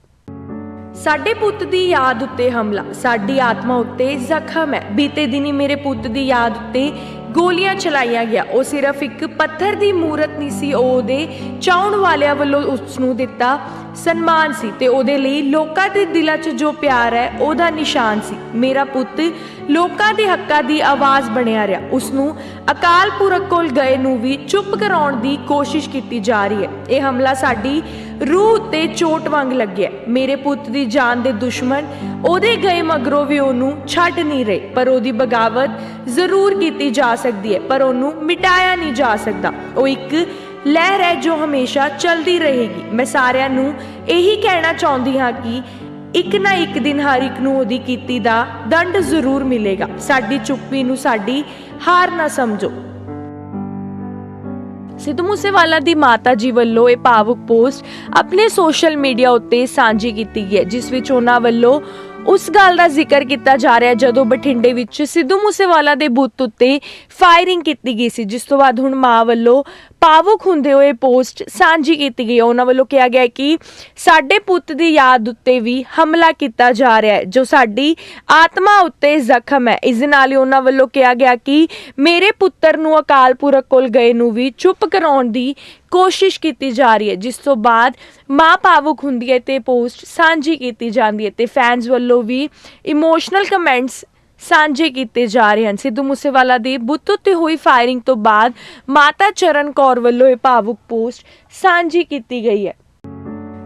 ਸਾਡੇ ਪੁੱਤ ਦੀ ਯਾਦ ਉੱਤੇ ਹਮਲਾ, ਸਾਡੀ ਆਤਮਾ ਉੱਤੇ ਜ਼ਖਮ ਹੈ। ਬੀਤੇ ਦਿਨੀ ਮੇਰੇ ਪੁੱਤ ਦੀ ਯਾਦ ਉੱਤੇ ਗੋਲੀਆਂ ਚਲਾਈਆਂ ਗਿਆ। ਉਹ ਸਿਰਫ ਇੱਕ ਪੱਥਰ ਦੀ ਮੂਰਤ ਨਹੀਂ ਸੀ, ਉਹ ਉਹਦੇ ਚਾਹਣ ਵਾਲਿਆਂ ਵੱਲੋਂ ਉਸ ਨੂੰ ਦਿੱਤਾ ਸਨਮਾਨ ਸੀ ਤੇ ਉਹਦੇ ਲਈ ਲੋਕਾਂ ਦੇ ਦਿਲਾਂ 'ਚ ਜੋ ਪਿਆਰ ਹੈ, ਉਹਦਾ ਨਿਸ਼ਾਨ ਸੀ। ਮੇਰਾ ਪੁੱਤ ਲੋਕਾਂ ਦੇ ਹੱਕਾਂ ਦੀ ਆਵਾਜ਼ ਬਣਿਆ ਰਿਹਾ। ਉਸ ਨੂੰ ਅਕਾਲ ਪੁਰਖ ਕੋਲ ਗਏ ਨੂੰ ਵੀ ਚੁੱਪ ਕਰਾਉਣ ਦੀ ਕੋਸ਼ਿਸ਼ ਕੀਤੀ ਜਾ ਰਹੀ ਹੈ। ਇਹ ਹਮਲਾ ਸਾਡੀ ਰੂਹ ਉੱਤੇ ਚੋਟ ਵਾਂਗ ਲੱਗਿਆ ਮੇਰੇ ਪੁੱਤ ਦੀ ਜਾਨ ਦੇ ਦੁਸ਼ਮਣ ਉਹਦੇ ਗਏ ਮਗਰੋਂ ਵੀ ਉਹਨੂੰ ਛੱਡ ਨਹੀਂ ਰਹੇ, ਪਰ ਉਹਦੀ ਬਗਾਵਤ ਜ਼ਰੂਰ ਕੀਤੀ ਜਾ ਸਕਦੀ ਹੈ, ਪਰ ਉਹਨੂੰ ਮਿਟਾਇਆ ਨਹੀਂ ਜਾ ਸਕਦਾ। ਉਹ ਇੱਕ ਲਹਿਰ ਹੈ ਜੋ ਹਮੇਸ਼ਾ ਚੱਲਦੀ ਰਹੇਗੀ। ਮੈਂ ਸਾਰਿਆਂ ਨੂੰ ਇਹੀ ਕਹਿਣਾ ਚਾਹੁੰਦੀ ਹਾਂ ਕਿ ਇੱਕ ਨਾ ਇੱਕ ਦਿਨ ਹਰ ਇੱਕ ਨੂੰ ਉਹਦੀ ਕੀਤੀ ਦਾ ਦੰਡ ਜ਼ਰੂਰ ਮਿਲੇਗਾ। ਸਾਡੀ ਚੁੱਪੀ ਨੂੰ ਸਾਡੀ ਹਾਰ ਨਾ ਸਮਝੋ। ਸਿੱਧੂ ਮੂਸੇਵਾਲਾ ਦੀ ਮਾਤਾ ਜੀ ਵੱਲੋਂ ਇਹ ਭਾਵੁਕ ਪੋਸਟ ਆਪਣੇ ਸੋਸ਼ਲ ਮੀਡੀਆ ਉੱਤੇ ਸਾਂਝੀ ਕੀਤੀ ਗਈ ਹੈ, ਜਿਸ ਵਿੱਚ ਉਹਨਾਂ ਵੱਲੋਂ ਉਸ ਗੱਲ ਦਾ ਜ਼ਿਕਰ ਕੀਤਾ ਜਾ ਰਿਹਾ ਜਦੋਂ ਬਠਿੰਡੇ ਵਿੱਚ ਸਿੱਧੂ ਮੂਸੇਵਾਲਾ ਦੇ ਬੁੱਤ ਉੱਤੇ ਫਾਇਰਿੰਗ ਕੀਤੀ ਗਈ ਸੀ, ਜਿਸ ਤੋਂ ਬਾਅਦ ਹੁਣ ਮਾਂ ਵੱਲੋਂ ਭਾਵੁਕ ਹੁੰਦੇ ਹੋਏ ਪੋਸਟ ਸਾਂਝੀ ਕੀਤੀ ਗਈ। ਹੈ ਉਹਨਾਂ ਵੱਲੋਂ ਕਿਹਾ ਗਿਆ ਕਿ ਸਾਡੇ ਪੁੱਤ ਦੀ ਯਾਦ ਉੱਤੇ ਵੀ ਹਮਲਾ ਕੀਤਾ ਜਾ ਰਿਹਾ ਹੈ, ਜੋ ਸਾਡੀ ਆਤਮਾ ਉੱਤੇ ਜ਼ਖਮ ਹੈ। ਇਸ ਦੇ ਨਾਲ ਹੀ ਉਹਨਾਂ ਵੱਲੋਂ ਕਿਹਾ ਗਿਆ ਕਿ ਮੇਰੇ ਪੁੱਤਰ ਨੂੰ ਅਕਾਲ ਪੁਰਖ ਕੋਲ ਗਏ ਨੂੰ ਵੀ ਚੁੱਪ ਕਰਾਉਣ ਦੀ ਕੋਸ਼ਿਸ਼ ਕੀਤੀ ਜਾ ਰਹੀ ਹੈ, ਜਿਸ ਤੋਂ ਬਾਅਦ ਮਾਂ ਭਾਵੁਕ ਹੁੰਦੀ ਹੈ ਤੇ ਪੋਸਟ ਸਾਂਝੀ ਕੀਤੀ ਜਾਂਦੀ ਹੈ ਤੇ ਫੈਨਸ ਵੱਲੋਂ ਵੀ ਇਮੋਸ਼ਨਲ ਕਮੈਂਟਸ ਸਾਂਝੇ ਕੀਤੇ ਜਾ ਰਹੇ ਹਨ। ਸਿੱਧੂ ਮੂਸੇਵਾਲਾ ਦੀ ਬੁੱਤ ਉੱਤੇ ਹੋਈ ਫਾਇਰਿੰਗ ਤੋਂ ਬਾਅਦ ਮਾਤਾ ਚਰਨ ਕੌਰ ਵੱਲੋਂ ਇਹ ਭਾਵੁਕ ਪੋਸਟ ਸਾਂਝੀ ਕੀਤੀ ਗਈ ਹੈ।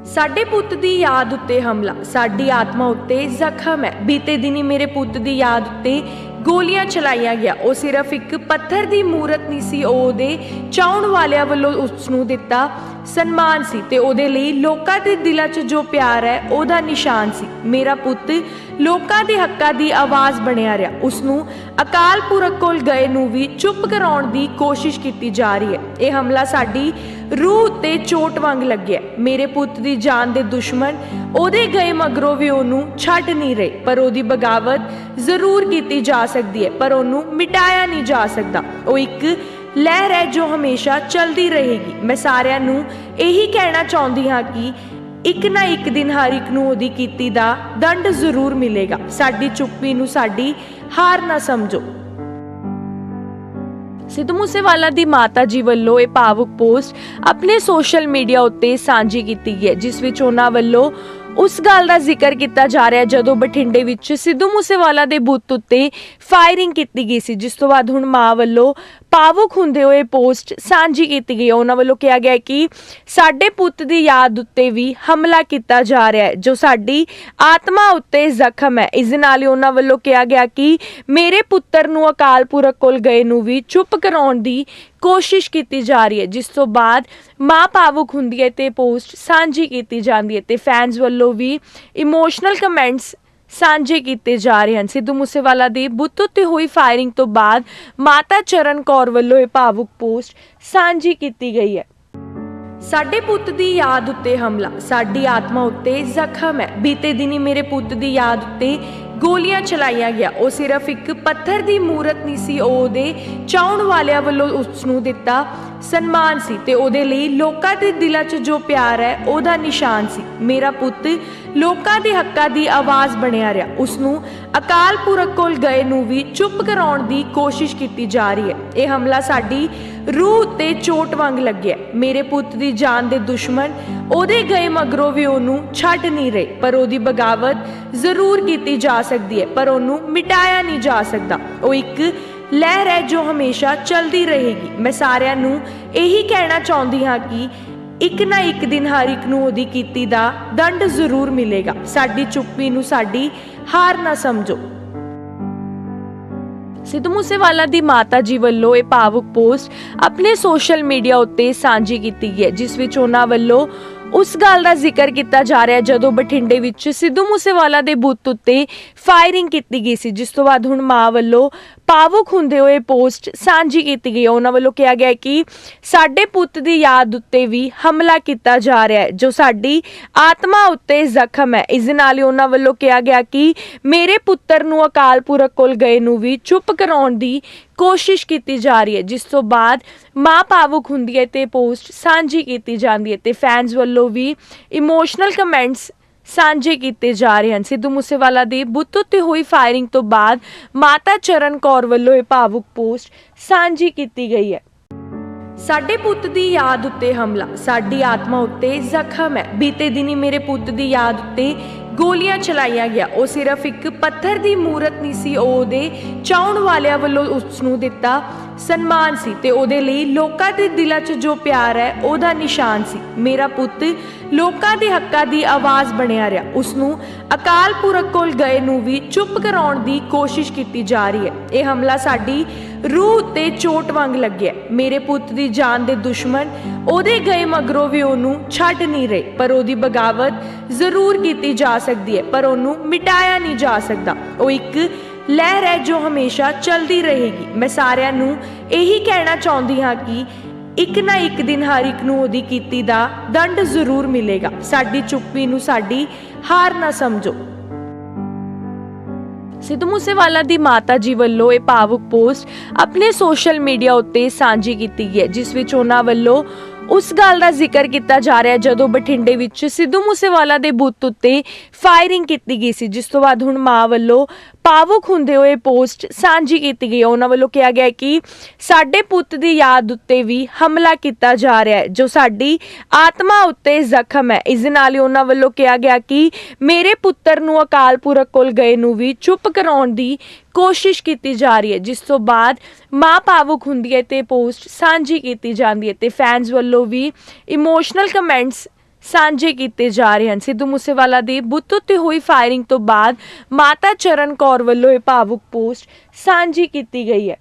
ਸਾਡੇ ਪੁੱਤ ਦੀ ਯਾਦ ਉੱਤੇ ਹਮਲਾ। ਸਾਡੀ ਆਤਮਾ ਉੱਤੇ ਜ਼ਖਮ ਹੈ। ਬੀਤੇ ਦਿਨੀ ਮੇਰੇ ਪੁੱਤ ਦੀ ਯਾਦ ਉੱਤੇ ਗੋਲੀਆਂ ਚਲਾਈਆਂ ਗਿਆ। ਉਹ ਸਿਰਫ ਇੱਕ ਪੱਥਰ ਦੀ ਮੂਰਤ ਨਹੀਂ ਸੀ, ਉਹ ਉਹਦੇ ਚਾਹਣ ਵਾਲਿਆਂ ਵੱਲੋਂ ਉਸ ਨੂੰ ਦਿੱਤਾ ਸਨਮਾਨ ਸੀ ਤੇ ਉਹਦੇ ਲਈ ਲੋਕਾਂ ਦੇ ਦਿਲਾਂ 'ਚ ਜੋ ਪਿਆਰ ਹੈ, ਉਹਦਾ ਨਿਸ਼ਾਨ ਸੀ। ਮੇਰਾ ਪੁੱਤ ਲੋਕਾਂ ਦੇ ਹੱਕਾਂ ਦੀ ਆਵਾਜ਼ ਬਣਿਆ ਰਿਹਾ। ਉਸ ਨੂੰ ਅਕਾਲ ਪੁਰਖ ਕੋਲ ਗਏ ਨੂੰ ਵੀ ਚੁੱਪ ਕਰਾਉਣ ਦੀ ਕੋਸ਼ਿਸ਼ ਕੀਤੀ ਜਾ ਰਹੀ ਹੈ। ਇਹ ਹਮਲਾ ਸਾਡੀ ਰੂਹ ਉੱਤੇ ਚੋਟ ਵਾਂਗ ਲੱਗਿਆ। ਮੇਰੇ ਪੁੱਤ ਦੀ ਜਾਨ ਦੇ ਦੁਸ਼ਮਣ ਉਹਦੇ ਗਏ ਮਗਰੋਂ ਵੀ ਉਹਨੂੰ ਛੱਡ ਨਹੀਂ ਰਹੇ, ਪਰ ਉਹਦੀ ਬਗਾਵਤ ਜ਼ਰੂਰ ਕੀਤੀ ਜਾ ਸਕਦੀ ਹੈ, ਪਰ ਉਹਨੂੰ ਮਿਟਾਇਆ ਨਹੀਂ ਜਾ ਸਕਦਾ। ਉਹ ਇੱਕ ਲਹਿਰ ਹੈ ਜੋ ਹਮੇਸ਼ਾ ਚੱਲਦੀ ਰਹੇਗੀ। ਮੈਂ ਸਾਰਿਆਂ ਨੂੰ ਇਹੀ ਕਹਿਣਾ ਚਾਹੁੰਦੀ ਹਾਂ ਕਿ ਇੱਕ ਨਾ ਇੱਕ ਦਿਨ ਹਰ ਇੱਕ ਨੂੰ ਉਹਦੀ ਕੀਤੀ ਦਾ ਦੰਡ ਜ਼ਰੂਰ ਮਿਲੇਗਾ। ਸਾਡੀ ਚੁੱਪੀ ਨੂੰ ਸਾਡੀ ਹਾਰ ਨਾ ਸਮਝੋ। ਸਿੱਧੂ ਮੂਸੇਵਾਲਾ ਦੀ ਮਾਤਾ ਜੀ ਵੱਲੋਂ ਇਹ ਭਾਵੁਕ ਪੋਸਟ ਆਪਣੇ ਸੋਸ਼ਲ ਮੀਡੀਆ ਉੱਤੇ ਸਾਂਝੀ ਕੀਤੀ ਗਈ ਹੈ, ਜਿਸ ਵਿੱਚ ਉਹਨਾਂ ਵੱਲੋਂ ਉਸ ਗੱਲ ਦਾ ਜ਼ਿਕਰ ਕੀਤਾ ਜਾ ਰਿਹਾ ਜਦੋਂ ਬਠਿੰਡੇ ਵਿੱਚ ਸਿੱਧੂ ਮੂਸੇਵਾਲਾ ਦੇ ਬੁੱਤ ਉੱਤੇ ਫਾਇਰਿੰਗ ਕੀਤੀ ਗਈ ਸੀ, ਜਿਸ ਤੋਂ ਬਾਅਦ ਹੁਣ ਮਾਂ ਵੱਲੋਂ ਭਾਵੁਕ ਹੁੰਦੇ ਹੋਏ ਪੋਸਟ ਸਾਂਝੀ ਕੀਤੀ ਗਈ ਹੈ। ਉਹਨਾਂ ਵੱਲੋਂ ਕਿਹਾ ਗਿਆ ਕਿ ਸਾਡੇ ਪੁੱਤ ਦੀ ਯਾਦ ਉੱਤੇ ਵੀ ਹਮਲਾ ਕੀਤਾ ਜਾ ਰਿਹਾ ਹੈ, ਜੋ ਸਾਡੀ ਆਤਮਾ ਉੱਤੇ ਜ਼ਖਮ ਹੈ। ਇਸ ਦੇ ਨਾਲ ਹੀ ਉਹਨਾਂ ਵੱਲੋਂ ਕਿਹਾ ਗਿਆ ਕਿ ਮੇਰੇ ਪੁੱਤਰ ਨੂੰ ਅਕਾਲ ਪੁਰਖ ਕੋਲ ਗਏ ਨੂੰ ਵੀ ਚੁੱਪ ਕਰਾਉਣ ਦੀ ਕੋਸ਼ਿਸ਼ ਕੀਤੀ ਜਾ ਰਹੀ ਹੈ, ਜਿਸ ਤੋਂ ਬਾਅਦ ਮਾਂ ਭਾਵੁਕ ਹੁੰਦੀ ਹੈ ਤੇ ਪੋਸਟ ਸਾਂਝੀ ਕੀਤੀ ਜਾਂਦੀ ਹੈ ਤੇ ਫੈਨਸ ਵੱਲੋਂ ਵੀ ਇਮੋਸ਼ਨਲ ਕਮੈਂਟਸ ਸਾਂਝੇ ਕੀਤੇ ਜਾ ਰਹੇ ਹਨ। ਸਿੱਧੂ ਮੂਸੇਵਾਲਾ ਦੀ ਬੁੱਤ ਉੱਤੇ ਹੋਈ ਫਾਇਰਿੰਗ ਤੋਂ ਬਾਅਦ ਮਾਤਾ ਚਰਨ ਕੌਰ ਵੱਲੋਂ ਇਹ ਭਾਵੁਕ ਪੋਸਟ ਸਾਂਝੀ ਕੀਤੀ ਗਈ ਹੈ। ਸਾਡੇ ਪੁੱਤ ਦੀ ਯਾਦ ਉੱਤੇ ਹਮਲਾ, ਸਾਡੀ ਆਤਮਾ ਉੱਤੇ ਜ਼ਖਮ ਹੈ। ਬੀਤੇ ਦਿਨੀ ਮੇਰੇ ਪੁੱਤ ਦੀ ਯਾਦ ਉੱਤੇ ਗੋਲੀਆਂ ਚਲਾਈਆਂ ਗਿਆ। ਉਹ ਸਿਰਫ ਇੱਕ ਪੱਥਰ ਦੀ ਮੂਰਤ ਨਹੀਂ ਸੀ, ਉਹ ਉਹਦੇ ਚਾਉਣ ਵਾਲਿਆਂ ਵੱਲੋਂ ਉਸ ਨੂੰ ਦਿੱਤਾ ਸਨਮਾਨ ਸੀ ਤੇ ਉਹਦੇ ਲਈ ਲੋਕਾਂ ਦੇ ਦਿਲਾਂ 'ਚ ਜੋ ਪਿਆਰ ਹੈ, ਉਹਦਾ ਨਿਸ਼ਾਨ ਸੀ। ਮੇਰਾ ਪੁੱਤ, ਲੋਕਾਂ ਦੇ ਹੱਕਾਂ ਦੀ ਆਵਾਜ਼ ਬਣਿਆ ਰਿਹਾ। ਉਸ ਨੂੰ ਅਕਾਲ ਪੁਰਖ ਕੋਲ ਗਏ ਨੂੰ ਵੀ ਚੁੱਪ ਕਰਾਉਣ ਦੀ ਕੋਸ਼ਿਸ਼ ਕੀਤੀ ਜਾ ਰਹੀ ਹੈ। ਇਹ ਹਮਲਾ ਸਾਡੀ ਰੂਹ ਉੱਤੇ ਚੋਟ ਵਾਂਗ ਲੱਗਿਆ। ਮੇਰੇ ਪੁੱਤ ਦੀ ਜਾਨ ਦੇ ਦੁਸ਼ਮਣ ਉਹਦੇ ਗਏ ਮਗਰੋਂ ਵੀ ਉਹਨੂੰ ਛੱਡ ਨਹੀਂ ਰਹੇ, ਪਰ ਉਹਦੀ ਬਗਾਵਤ ਜ਼ਰੂਰ ਕੀਤੀ ਜਾ ਸਕਦੀ ਹੈ, ਪਰ ਉਹਨੂੰ ਮਿਟਾਇਆ ਨਹੀਂ ਜਾ ਸਕਦਾ। ਉਹ ਇੱਕ ਲਹਿਰ ਹੈ ਜੋ ਹਮੇਸ਼ਾ ਚਲਦੀ ਰਹੇਗੀ। ਮੈਂ ਸਾਰਿਆਂ ਨੂੰ ਇਹੀ ਕਹਿਣਾ ਚਾਹੁੰਦੀ ਹਾਂ ਕਿ ਇੱਕ ਨਾ ਇੱਕ ਦਿਨ ਹਰ ਇੱਕ ਨੂੰ ਉਹਦੀ ਕੀਤੀ ਦਾ ਦੰਡ ਜ਼ਰੂਰ ਮਿਲੇਗਾ। ਸਾਡੀ ਚੁੱਪੀ ਨੂੰ ਸਾਡੀ ਹਾਰ ਨਾ ਸਮਝੋ। ਸਿੱਧੂ ਮੂਸੇਵਾਲਾ ਦੀ ਮਾਤਾ ਜੀ ਵੱਲੋਂ ਇਹ ਭਾਵੁਕ ਪੋਸਟ ਆਪਣੇ ਸੋਸ਼ਲ ਮੀਡੀਆ ਉੱਤੇ ਸਾਂਝੀ ਕੀਤੀ ਗਈ ਹੈ, ਜਿਸ ਵਿੱਚ ਉਹਨਾਂ ਵੱਲੋਂ ਉਸ ਗੱਲ ਦਾ ਜ਼ਿਕਰ ਕੀਤਾ ਜਾ ਰਿਹਾ ਜਦੋਂ ਬਠਿੰਡੇ ਵਿੱਚ ਸਿੱਧੂ ਮੂਸੇਵਾਲਾ ਦੇ ਬੁੱਤ ਉੱਤੇ ਫਾਇਰਿੰਗ ਕੀਤੀ ਗਈ ਸੀ, ਜਿਸ ਤੋਂ ਬਾਅਦ ਹੁਣ ਮਾਂ ਵੱਲੋਂ ਭਾਵੁਕ ਹੁੰਦੇ ਹੋਏ ਪੋਸਟ ਸਾਂਝੀ ਕੀਤੀ ਗਈ। ਹੈ ਉਹਨਾਂ ਵੱਲੋਂ ਕਿਹਾ ਗਿਆ ਕਿ ਸਾਡੇ ਪੁੱਤ ਦੀ ਯਾਦ ਉੱਤੇ ਵੀ ਹਮਲਾ ਕੀਤਾ ਜਾ ਰਿਹਾ ਹੈ, ਜੋ ਸਾਡੀ ਆਤਮਾ ਉੱਤੇ ਜ਼ਖਮ ਹੈ। ਇਸ ਦੇ ਨਾਲ ਹੀ ਉਹਨਾਂ ਵੱਲੋਂ ਕਿਹਾ ਗਿਆ ਕਿ ਮੇਰੇ ਪੁੱਤਰ ਨੂੰ ਅਕਾਲ ਪੁਰਖ ਕੋਲ ਗਏ ਨੂੰ ਵੀ ਚੁੱਪ ਕਰਾਉਣ ਦੀ ਕੋਸ਼ਿਸ਼ ਕੀਤੀ ਜਾ ਰਹੀ ਹੈ, ਜਿਸ ਤੋਂ ਬਾਅਦ ਮਾਂ ਭਾਵੁਕ ਹੁੰਦੀ ਹੈ ਤੇ ਪੋਸਟ ਸਾਂਝੀ ਕੀਤੀ ਜਾਂਦੀ ਹੈ ਤੇ ਫੈਨਸ ਵੱਲੋਂ ਵੀ ਇਮੋਸ਼ਨਲ ਕਮੈਂਟਸ ਸਾਂਝੇ ਕੀਤੇ ਜਾ ਰਹੇ ਹਨ। ਸਿੱਧੂ ਮੂਸੇਵਾਲਾ ਦੀ ਬੁੱਤ ਉੱਤੇ ਹੋਈ ਫਾਇਰਿੰਗ ਤੋਂ ਬਾਅਦ ਮਾਤਾ ਚਰਨ ਕੌਰ ਵੱਲੋਂ ਇਹ ਭਾਵੁਕ ਪੋਸਟ ਸਾਂਝੀ ਕੀਤੀ ਗਈ ਹੈ। ਸਾਡੇ ਪੁੱਤ ਦੀ ਯਾਦ ਉੱਤੇ ਹਮਲਾ। ਸਾਡੀ ਆਤਮਾ ਉੱਤੇ ਜ਼ਖਮ ਹੈ। ਬੀਤੇ ਦਿਨੀ ਮੇਰੇ ਪੁੱਤ ਦੀ ਯਾਦ ਉੱਤੇ ਗੋਲੀਆਂ ਚਲਾਈਆਂ ਗਿਆ। ਉਹ ਸਿਰਫ ਇੱਕ ਪੱਥਰ ਦੀ ਮੂਰਤ ਨਹੀਂ ਸੀ ਉਹਦੇ ਚਾਉਣ ਵਾਲਿਆਂ ਵੱਲੋਂ ਉਸ ਨੂੰ ਦਿੱਤਾ ਸਨਮਾਨ ਸੀ ਤੇ ਉਹਦੇ ਲਈ ਲੋਕਾਂ ਦੇ ਦਿਲਾਂ 'ਚ ਜੋ ਪਿਆਰ ਹੈ, ਉਹਦਾ ਨਿਸ਼ਾਨ ਸੀ। ਮੇਰਾ ਪੁੱਤ ਲੋਕਾਂ ਦੇ ਹੱਕਾਂ ਦੀ ਆਵਾਜ਼ ਬਣਿਆ ਰਿਹਾ। ਉਸ ਨੂੰ ਅਕਾਲ ਪੁਰਖ ਕੋਲ ਗਏ ਨੂੰ ਵੀ ਚੁੱਪ ਕਰਾਉਣ ਦੀ ਕੋਸ਼ਿਸ਼ ਕੀਤੀ ਜਾ ਰਹੀ ਹੈ। ਇਹ ਹਮਲਾ ਸਾਡੀ ਰੂਹ ਉੱਤੇ ਚੋਟ ਵਾਂਗ ਲੱਗਿਆ। ਮੇਰੇ ਪੁੱਤ ਦੀ ਜਾਨ ਦੇ ਦੁਸ਼ਮਣ ਉਹਦੇ ਗਏ ਮਗਰੋਂ ਵੀ ਉਹਨੂੰ ਛੱਡ ਨਹੀਂ ਰਹੇ, ਪਰ ਉਹਦੀ ਬਗਾਵਤ ਜ਼ਰੂਰ ਕੀਤੀ ਜਾ ਸਕਦੀ ਹੈ, ਪਰ ਉਹਨੂੰ ਮਿਟਾਇਆ ਨਹੀਂ ਜਾ ਸਕਦਾ। ਉਹ ਇੱਕ ਲਹਿਰ ਹੈ ਜੋ ਹਮੇਸ਼ਾ ਚਲਦੀ ਰਹੇਗੀ। ਮੈਂ ਸਾਰਿਆਂ ਨੂੰ ਇਹੀ ਕਹਿਣਾ ਚਾਹੁੰਦੀ ਹਾਂ ਕਿ ਇੱਕ ਨਾ ਇੱਕ ਦਿਨ ਹਰ ਇੱਕ ਨੂੰ ਉਹਦੀ ਕੀਤੀ ਦਾ ਦੰਡ ਜ਼ਰੂਰ ਮਿਲੇਗਾ। ਸਾਡੀ ਚੁੱਪੀ ਨੂੰ ਸਾਡੀ ਹਾਰ ਨਾ ਸਮਝੋ। ਸਿੱਧੂ ਮੂਸੇਵਾਲਾ ਦੀ ਮਾਤਾ ਜੀ ਵੱਲੋਂ ਇਹ ਭਾਵੁਕ ਪੋਸਟ ਆਪਣੇ ਸੋਸ਼ਲ ਮੀਡੀਆ ਉੱਤੇ ਸਾਂਝੀ ਕੀਤੀ ਗਈ ਹੈ, ਜਿਸ ਵਿੱਚ ਉਹਨਾਂ ਵੱਲੋਂ ਉਸ ਗੱਲ ਦਾ ਜ਼ਿਕਰ ਕੀਤਾ ਜਾ ਰਿਹਾ ਜਦੋਂ ਬਠਿੰਡੇ ਵਿੱਚ ਸਿੱਧੂ ਮੂਸੇਵਾਲਾ ਦੇ ਬੁੱਤ ਉੱਤੇ ਫਾਇਰਿੰਗ ਕੀਤੀ ਗਈ ਸੀ, ਜਿਸ ਤੋਂ ਬਾਅਦ ਹੁਣ ਮਾਂ ਵੱਲੋਂ ਭਾਵੁਕ ਹੁੰਦੇ ਹੋਏ ਪੋਸਟ ਸਾਂਝੀ ਕੀਤੀ ਗਈ। ਹੈ ਉਹਨਾਂ ਵੱਲੋਂ ਕਿਹਾ ਗਿਆ ਕਿ ਸਾਡੇ ਪੁੱਤ ਦੀ ਯਾਦ ਉੱਤੇ ਵੀ ਹਮਲਾ ਕੀਤਾ ਜਾ ਰਿਹਾ ਹੈ, ਜੋ ਸਾਡੀ ਆਤਮਾ ਉੱਤੇ ਜ਼ਖਮ ਹੈ। ਇਸ ਦੇ ਨਾਲ ਹੀ ਉਹਨਾਂ ਵੱਲੋਂ ਕਿਹਾ ਗਿਆ ਕਿ ਮੇਰੇ ਪੁੱਤਰ ਨੂੰ ਅਕਾਲ ਪੁਰਖ ਕੋਲ ਗਏ ਨੂੰ ਵੀ ਚੁੱਪ ਕਰਾਉਣ ਦੀ ਕੋਸ਼ਿਸ਼ ਕੀਤੀ ਜਾ ਰਹੀ ਹੈ, ਜਿਸ ਤੋਂ ਬਾਅਦ ਮਾਂ ਭਾਵੁਕ ਹੁੰਦੀ ਹੈ ਤੇ ਪੋਸਟ ਸਾਂਝੀ ਕੀਤੀ ਜਾਂਦੀ ਹੈ ਤੇ ਫੈਨਸ ਵੱਲੋਂ ਵੀ ਇਮੋਸ਼ਨਲ ਕਮੈਂਟਸ ਸਾਂਝੇ ਕੀਤੇ ਜਾ ਰਹੇ ਹਨ। ਸਿੱਧੂ ਮੂਸੇਵਾਲਾ ਦੀ ਬੁੱਤ ਉੱਤੇ ਹੋਈ ਫਾਇਰਿੰਗ ਤੋਂ ਬਾਅਦ ਮਾਤਾ ਚਰਨ ਕੌਰ ਵੱਲੋਂ ਇਹ ਭਾਵੁਕ ਪੋਸਟ ਸਾਂਝੀ ਕੀਤੀ ਗਈ ਹੈ।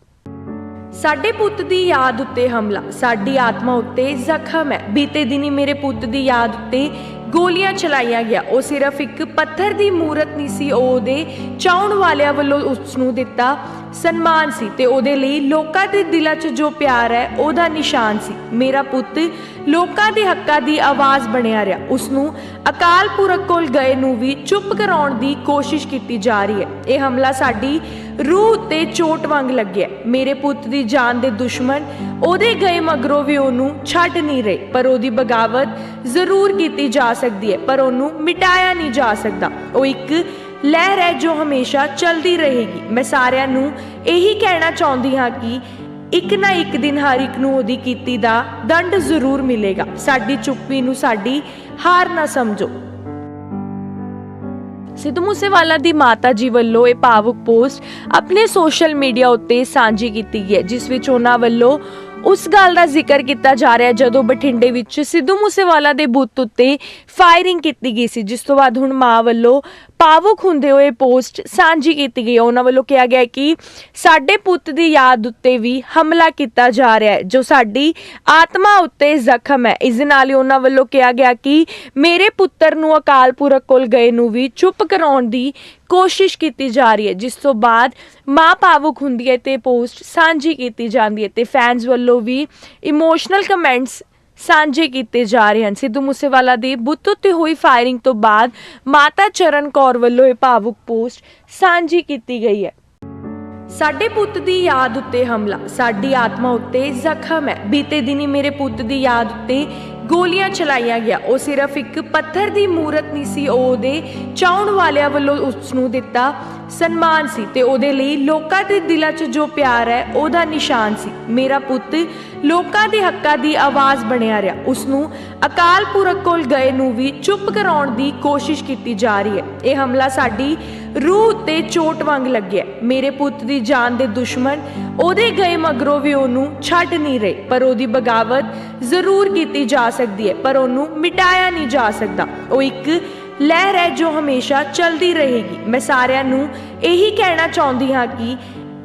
ਸਾਡੇ ਪੁੱਤ ਦੀ ਯਾਦ ਉੱਤੇ ਹਮਲਾ। ਸਾਡੀ ਆਤਮਾ ਉੱਤੇ ਜ਼ਖਮ ਹੈ। ਬੀਤੇ ਦਿਨੀ ਮੇਰੇ ਪੁੱਤ ਦੀ ਯਾਦ ਉੱਤੇ ਗੋਲੀਆਂ ਚਲਾਈਆਂ ਗਿਆ। ਉਹ ਸਿਰਫ ਇੱਕ ਪੱਥਰ ਦੀ ਮੂਰਤ ਨਹੀਂ ਸੀ ਉਹਦੇ ਚਾਉਣ ਵਾਲਿਆਂ ਵੱਲੋਂ ਉਸ ਨੂੰ ਦਿੱਤਾ ਸਨਮਾਨ ਸੀ ਤੇ ਉਹਦੇ ਲਈ ਲੋਕਾਂ ਦੇ ਦਿਲਾਂ 'ਚ ਜੋ ਪਿਆਰ ਹੈ, ਉਹਦਾ ਨਿਸ਼ਾਨ ਸੀ। ਮੇਰਾ ਪੁੱਤ ਲੋਕਾਂ ਦੇ ਹੱਕਾਂ ਦੀ ਆਵਾਜ਼ ਬਣਿਆ ਰਿਹਾ। ਉਸ ਨੂੰ ਅਕਾਲ ਪੁਰਖ ਕੋਲ ਗਏ ਨੂੰ ਵੀ ਚੁੱਪ ਕਰਾਉਣ ਦੀ ਕੋਸ਼ਿਸ਼ ਕੀਤੀ ਜਾ ਰਹੀ ਹੈ। ਇਹ ਹਮਲਾ ਸਾਡੀ ਰੂਹ ਉੱਤੇ ਚੋਟ ਵਾਂਗ ਲੱਗਿਆ। ਮੇਰੇ ਪੁੱਤ ਦੀ ਜਾਨ ਦੇ ਦੁਸ਼ਮਣ ਉਹਦੇ ਗਏ ਮਗਰੋਂ ਵੀ ਉਹਨੂੰ ਛੱਡ ਨਹੀਂ ਰਹੇ। ਪਰ ਉਹਦੀ ਬਗਾਵਤ ਜ਼ਰੂਰ ਕੀਤੀ ਜਾ ਸਕਦੀ ਹੈ, ਪਰ ਉਹਨੂੰ ਮਿਟਾਇਆ ਨਹੀਂ ਜਾ ਸਕਦਾ। ਉਹ ਇੱਕ ਲਹਿਰ ਹੈ ਜੋ ਹਮੇਸ਼ਾ ਚਲਦੀ ਰਹੇਗੀ। ਮੈਂ ਸਾਰਿਆਂ ਨੂੰ ਇਹੀ ਕਹਿਣਾ ਚਾਹੁੰਦੀ ਹਾਂ ਕਿ ਇੱਕ ਨਾ ਇੱਕ ਦਿਨ ਹਰ ਇੱਕ ਨੂੰ ਉਹਦੀ ਕੀਤੀ ਦਾ ਦੰਡ ਜ਼ਰੂਰ ਮਿਲੇਗਾ। ਸਾਡੀ ਚੁੱਪੀ ਨੂੰ ਸਾਡੀ ਹਾਰ ਨਾ ਸਮਝੋ। ਸਿੱਧੂ ਮੂਸੇਵਾਲਾ ਦੀ ਮਾਤਾ ਜੀ ਵੱਲੋਂ ਇਹ ਭਾਵੁਕ ਪੋਸਟ ਆਪਣੇ ਸੋਸ਼ਲ ਮੀਡੀਆ ਉੱਤੇ ਸਾਂਝੀ ਕੀਤੀ ਗਈ ਹੈ, ਜਿਸ ਵਿੱਚ ਉਹਨਾਂ ਵੱਲੋਂ ਉਸ ਗੱਲ ਦਾ ਜ਼ਿਕਰ ਕੀਤਾ ਜਾ ਰਿਹਾ ਜਦੋਂ ਬਠਿੰਡੇ ਵਿੱਚ ਸਿੱਧੂ ਮੂਸੇਵਾਲਾ ਦੇ ਬੁੱਤ ਉੱਤੇ ਫਾਇਰਿੰਗ ਕੀਤੀ ਗਈ ਸੀ, ਜਿਸ ਤੋਂ ਬਾਅਦ ਹੁਣ ਮਾਂ ਵੱਲੋਂ ਭਾਵੁਕ ਹੁੰਦੇ ਹੋਏ ਪੋਸਟ ਸਾਂਝੀ ਕੀਤੀ ਗਈ ਹੈ। ਉਹਨਾਂ ਵੱਲੋਂ ਕਿਹਾ ਗਿਆ ਕਿ ਸਾਡੇ ਪੁੱਤ ਦੀ ਯਾਦ ਉੱਤੇ ਵੀ ਹਮਲਾ ਕੀਤਾ ਜਾ ਰਿਹਾ ਹੈ, ਜੋ ਸਾਡੀ ਆਤਮਾ ਉੱਤੇ ਜ਼ਖਮ ਹੈ। ਇਸ ਦੇ ਨਾਲ ਹੀ ਉਹਨਾਂ ਵੱਲੋਂ ਕਿਹਾ ਗਿਆ ਕਿ ਮੇਰੇ ਪੁੱਤਰ ਨੂੰ ਅਕਾਲ ਪੁਰਖ ਕੋਲ ਗਏ ਨੂੰ ਵੀ ਚੁੱਪ ਕਰਾਉਣ ਦੀ ਕੋਸ਼ਿਸ਼ ਕੀਤੀ ਜਾ ਰਹੀ ਹੈ, ਜਿਸ ਤੋਂ ਬਾਅਦ ਮਾਂ ਭਾਵੁਕ ਹੁੰਦੀ ਹੈ ਤੇ ਪੋਸਟ ਸਾਂਝੀ ਕੀਤੀ ਜਾਂਦੀ ਹੈ ਤੇ ਫੈਨਸ ਵੱਲੋਂ ਵੀ ਇਮੋਸ਼ਨਲ ਕਮੈਂਟਸ ਸਾਂਝੇ ਕੀਤੇ ਜਾ ਰਹੇ ਹਨ। ਸਿੱਧੂ ਮੂਸੇਵਾਲਾ ਦੇ ਬੁੱਤ ਉੱਤੇ ਹੋਈ ਫਾਇਰਿੰਗ ਤੋਂ ਬਾਅਦ ਮਾਤਾ ਚਰਨ ਕੌਰ ਵੱਲੋਂ ਇਹ ਭਾਵੁਕ ਪੋਸਟ ਸਾਂਝੀ ਕੀਤੀ ਗਈ ਹੈ। ਸਾਡੇ ਪੁੱਤ ਦੀ ਯਾਦ ਉੱਤੇ ਹਮਲਾ, ਸਾਡੀ ਆਤਮਾ ਉੱਤੇ ਜ਼ਖਮ ਹੈ। ਬੀਤੇ ਦਿਨੀ ਮੇਰੇ ਪੁੱਤ ਦੀ ਯਾਦ ਉੱਤੇ ਗੋਲੀਆਂ ਚਲਾਈਆਂ ਗਿਆ। ਉਹ ਸਿਰਫ ਇੱਕ ਪੱਥਰ ਦੀ ਮੂਰਤ ਨਹੀਂ ਸੀ, ਉਹ ਉਹਦੇ ਚਾਉਣ ਵਾਲਿਆਂ ਵੱਲੋਂ ਉਸ ਨੂੰ ਦਿੱਤਾ ਸਨਮਾਨ ਸੀ ਤੇ ਉਹਦੇ ਲਈ ਲੋਕਾਂ ਦੇ ਦਿਲਾਂ 'ਚ ਜੋ ਪਿਆਰ ਹੈ, ਉਹਦਾ ਨਿਸ਼ਾਨ ਸੀ। ਮੇਰਾ ਪੁੱਤ ਲੋਕਾਂ ਦੇ ਹੱਕਾਂ ਦੀ ਆਵਾਜ਼ ਬਣਿਆ ਰਿਹਾ। ਉਸ ਨੂੰ ਅਕਾਲ ਪੁਰਖ ਕੋਲ ਗਏ ਨੂੰ ਵੀ ਚੁੱਪ ਕਰਾਉਣ ਦੀ ਕੋਸ਼ਿਸ਼ ਕੀਤੀ ਜਾ ਰਹੀ ਹੈ। ਇਹ ਹਮਲਾ ਸਾਡੀ ਰੂਹ ਉੱਤੇ ਚੋਟ ਵਾਂਗ ਲੱਗਿਆ ਮੇਰੇ ਪੁੱਤ ਦੀ ਜਾਨ ਦੇ ਦੁਸ਼ਮਣ ਉਹਦੇ ਗਏ ਮਗਰੋਂ ਵੀ ਉਹਨੂੰ ਛੱਡ ਨਹੀਂ ਰਹੇ, ਪਰ ਉਹਦੀ ਬਗਾਵਤ ਜ਼ਰੂਰ ਕੀਤੀ ਜਾ ਸਕਦੀ ਹੈ, ਪਰ ਉਹਨੂੰ ਮਿਟਾਇਆ ਨਹੀਂ ਜਾ ਸਕਦਾ। ਉਹ ਇੱਕ ਲਹਿਰ ਹੈ ਜੋ ਹਮੇਸ਼ਾ ਚਲਦੀ ਰਹੇਗੀ। ਮੈਂ ਸਾਰਿਆਂ ਨੂੰ ਇਹੀ ਕਹਿਣਾ ਚਾਹੁੰਦੀ ਹਾਂ ਕਿ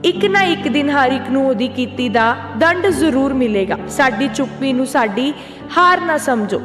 ਇੱਕ ਨਾ ਇੱਕ ਦਿਨ ਹਰ ਇੱਕ ਨੂੰ ਉਹਦੀ ਕੀਤੀ ਦਾ ਦੰਡ ਜ਼ਰੂਰ ਮਿਲੇਗਾ। ਸਾਡੀ ਚੁੱਪੀ ਨੂੰ ਸਾਡੀ ਹਾਰ ਨਾ ਸਮਝੋ।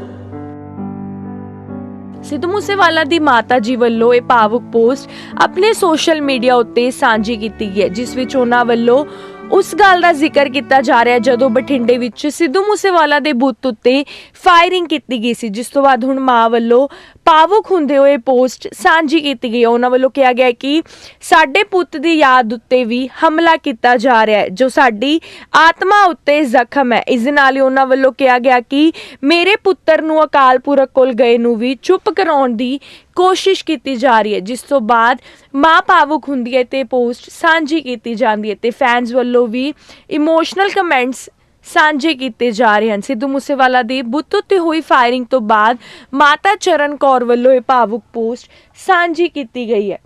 ਸਿੱਧੂ ਮੂਸੇਵਾਲਾ ਦੀ ਮਾਤਾ ਜੀ ਵੱਲੋਂ ਇਹ ਭਾਵੁਕ ਪੋਸਟ ਆਪਣੇ ਸੋਸ਼ਲ ਮੀਡੀਆ ਉੱਤੇ ਸਾਂਝੀ ਕੀਤੀ ਗਈ ਹੈ, ਜਿਸ ਵਿੱਚ ਉਹਨਾਂ ਵੱਲੋਂ ਉਸ ਗੱਲ ਦਾ ਜ਼ਿਕਰ ਕੀਤਾ ਜਾ ਰਿਹਾ ਜਦੋਂ ਬਠਿੰਡੇ ਵਿੱਚ ਸਿੱਧੂ ਮੂਸੇਵਾਲਾ ਦੇ ਬੁੱਤ ਉੱਤੇ ਫਾਇਰਿੰਗ ਕੀਤੀ ਗਈ ਸੀ, ਜਿਸ ਤੋਂ ਬਾਅਦ ਹੁਣ ਮਾਂ ਵੱਲੋਂ ਭਾਵੁਕ ਹੁੰਦੇ ਹੋਏ ਪੋਸਟ ਸਾਂਝੀ ਕੀਤੀ ਗਈ। ਹੈ ਉਹਨਾਂ ਵੱਲੋਂ ਕਿਹਾ ਗਿਆ ਕਿ ਸਾਡੇ ਪੁੱਤ ਦੀ ਯਾਦ ਉੱਤੇ ਵੀ ਹਮਲਾ ਕੀਤਾ ਜਾ ਰਿਹਾ ਹੈ, ਜੋ ਸਾਡੀ ਆਤਮਾ ਉੱਤੇ ਜ਼ਖਮ ਹੈ। ਇਸ ਦੇ ਨਾਲ ਹੀ ਉਹਨਾਂ ਵੱਲੋਂ ਕਿਹਾ ਗਿਆ ਕਿ ਮੇਰੇ ਪੁੱਤਰ ਨੂੰ ਅਕਾਲ ਪੁਰਖ ਕੋਲ ਗਏ ਨੂੰ ਵੀ ਚੁੱਪ ਕਰਾਉਣ ਦੀ ਕੋਸ਼ਿਸ਼ ਕੀਤੀ ਜਾ ਰਹੀ ਹੈ, ਜਿਸ ਤੋਂ ਬਾਅਦ ਮਾਂ ਭਾਵੁਕ ਹੁੰਦੀ ਹੈ ਤੇ ਪੋਸਟ ਸਾਂਝੀ ਕੀਤੀ ਜਾਂਦੀ ਹੈ ਤੇ ਫੈਨਸ ਵੱਲੋਂ ਵੀ ਇਮੋਸ਼ਨਲ ਕਮੈਂਟਸ ਸਾਂਝੇ ਕੀਤੇ ਜਾ ਰਹੇ ਹਨ। ਸਿੱਧੂ ਮੂਸੇਵਾਲਾ ਦੀ ਬੁੱਤ ਉੱਤੇ ਹੋਈ ਫਾਇਰਿੰਗ ਤੋਂ ਬਾਅਦ ਮਾਤਾ ਚਰਨ ਕੌਰ ਵੱਲੋਂ ਇਹ ਭਾਵੁਕ ਪੋਸਟ ਸਾਂਝੀ ਕੀਤੀ ਗਈ ਹੈ।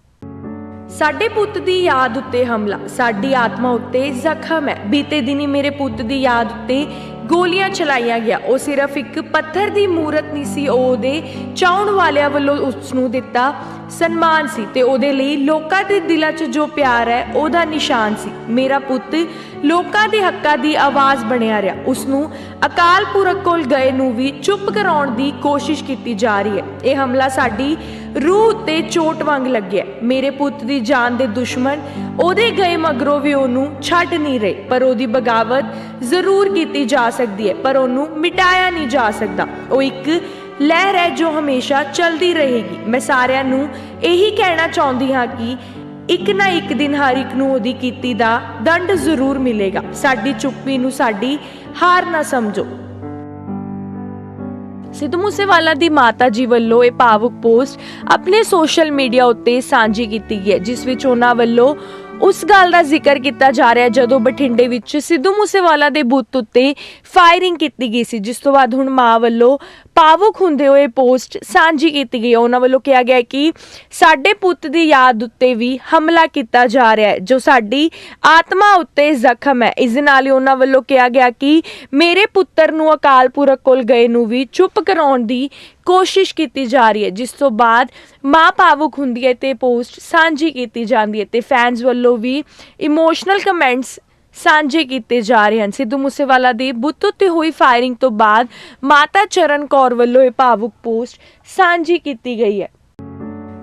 ਸਾਡੇ ਪੁੱਤ ਦੀ ਯਾਦ ਉੱਤੇ ਹਮਲਾ, ਸਾਡੀ ਆਤਮਾ ਉੱਤੇ ਜ਼ਖਮ ਹੈ। ਬੀਤੇ ਦਿਨੀ ਮੇਰੇ ਪੁੱਤ ਦੀ ਯਾਦ ਉੱਤੇ ਗੋਲੀਆਂ ਚਲਾਈਆਂ ਗਿਆ। ਉਹ ਸਿਰਫ ਇੱਕ ਪੱਥਰ ਦੀ ਮੂਰਤ ਨਹੀਂ ਸੀ ਉਹਦੇ ਚਾਉਣ ਵਾਲਿਆਂ ਵੱਲੋਂ ਉਸ ਨੂੰ ਦਿੱਤਾ ਸਨਮਾਨ ਸੀ ਤੇ ਉਹਦੇ ਲਈ ਲੋਕਾਂ ਦੇ ਦਿਲਾਂ 'ਚ ਜੋ ਪਿਆਰ ਹੈ, ਉਹਦਾ ਨਿਸ਼ਾਨ ਸੀ। ਮੇਰਾ ਪੁੱਤ ਲੋਕਾਂ ਦੇ ਹੱਕਾਂ ਦੀ ਆਵਾਜ਼ ਬਣਿਆ ਰਿਹਾ। ਉਸ ਨੂੰ ਅਕਾਲ ਪੁਰਖ ਕੋਲ ਗਏ ਨੂੰ ਵੀ ਚੁੱਪ ਕਰਾਉਣ ਦੀ ਕੋਸ਼ਿਸ਼ ਕੀਤੀ ਜਾ ਰਹੀ ਹੈ। ਇਹ ਹਮਲਾ ਸਾਡੀ ਰੂਹ ਉੱਤੇ ਚੋਟ ਵਾਂਗ ਲੱਗਿਆ ਮੇਰੇ ਪੁੱਤ ਦੀ ਜਾਨ ਦੇ ਦੁਸ਼ਮਣ ਉਹਦੇ ਗਏ ਮਗਰੋਂ ਵੀ ਉਹਨੂੰ ਛੱਡ ਨਹੀਂ ਰਹੇ, ਪਰ ਉਹਦੀ ਬਗਾਵਤ ਜ਼ਰੂਰ ਕੀਤੀ ਜਾ ਸਕਦੀ ਹੈ, ਪਰ ਉਹਨੂੰ ਮਿਟਾਇਆ ਨਹੀਂ ਜਾ ਸਕਦਾ। ਉਹ ਇੱਕ ਲਹਿਰ ਹੈ ਜੋ ਹਮੇਸ਼ਾ ਚਲਦੀ ਰਹੇਗੀ। ਮੈਂ ਸਾਰਿਆਂ ਨੂੰ ਇਹੀ ਕਹਿਣਾ ਚਾਹੁੰਦੀ ਹਾਂ ਕਿ ਇੱਕ ਨਾ ਇੱਕ ਦਿਨ ਹਰ ਇੱਕ ਨੂੰ ਉਹਦੀ ਕੀਤੀ ਦਾ ਦੰਡ ਜ਼ਰੂਰ ਮਿਲੇਗਾ। ਸਾਡੀ ਚੁੱਪੀ ਨੂੰ ਸਾਡੀ ਹਾਰ ਨਾ ਸਮਝੋ। ਸਿੱਧੂ ਮੂਸੇਵਾਲਾ ਦੀ ਮਾਤਾ ਜੀ ਵੱਲੋਂ ਇਹ ਭਾਵੁਕ ਪੋਸਟ ਆਪਣੇ ਸੋਸ਼ਲ ਮੀਡੀਆ ਉੱਤੇ ਸਾਂਝੀ ਕੀਤੀ ਗਈ ਹੈ, ਜਿਸ ਵਿੱਚ ਉਹਨਾਂ ਵੱਲੋਂ ਉਸ ਗੱਲ ਦਾ ਜ਼ਿਕਰ ਕੀਤਾ ਜਾ ਰਿਹਾ ਜਦੋਂ ਬਠਿੰਡੇ ਵਿੱਚ ਸਿੱਧੂ ਮੂਸੇਵਾਲਾ ਦੇ ਬੁੱਤ ਉੱਤੇ ਫਾਇਰਿੰਗ ਕੀਤੀ ਗਈ ਸੀ, ਜਿਸ ਤੋਂ ਬਾਅਦ ਹੁਣ ਮਾਂ ਵੱਲੋਂ ਭਾਵੁਕ ਹੁੰਦੇ ਹੋਏ ਪੋਸਟ ਸਾਂਝੀ ਕੀਤੀ ਗਈ। ਹੈ ਉਹਨਾਂ ਵੱਲੋਂ ਕਿਹਾ ਗਿਆ ਕਿ ਸਾਡੇ ਪੁੱਤ ਦੀ ਯਾਦ ਉੱਤੇ ਵੀ ਹਮਲਾ ਕੀਤਾ ਜਾ ਰਿਹਾ ਹੈ, ਜੋ ਸਾਡੀ ਆਤਮਾ ਉੱਤੇ ਜ਼ਖਮ ਹੈ। ਇਸ ਦੇ ਨਾਲ ਹੀ ਉਹਨਾਂ ਵੱਲੋਂ ਕਿਹਾ ਗਿਆ ਕਿ ਮੇਰੇ ਪੁੱਤਰ ਨੂੰ ਅਕਾਲ ਪੁਰਖ ਕੋਲ ਗਏ ਨੂੰ ਵੀ ਚੁੱਪ ਕਰਾਉਣ ਦੀ ਕੋਸ਼ਿਸ਼ ਕੀਤੀ ਜਾ ਰਹੀ ਹੈ, ਜਿਸ ਤੋਂ ਬਾਅਦ ਮਾਂ ਭਾਵੁਕ ਹੁੰਦੀ ਹੈ ਤੇ ਪੋਸਟ ਸਾਂਝੀ ਕੀਤੀ ਜਾਂਦੀ ਹੈ ਤੇ ਫੈਨਸ ਵੱਲੋਂ ਵੀ ਇਮੋਸ਼ਨਲ ਕਮੈਂਟਸ ਸਾਂਝੇ ਕੀਤੇ ਜਾ ਰਹੇ ਹਨ। ਸਿੱਧੂ ਮੂਸੇਵਾਲਾ ਦੇ ਬੁੱਤ ਉੱਤੇ ਹੋਈ ਫਾਇਰਿੰਗ ਤੋਂ ਬਾਅਦ ਮਾਤਾ ਚਰਨ ਕੌਰ ਵੱਲੋਂ ਇਹ ਭਾਵੁਕ ਪੋਸਟ ਸਾਂਝੀ ਕੀਤੀ ਗਈ ਹੈ।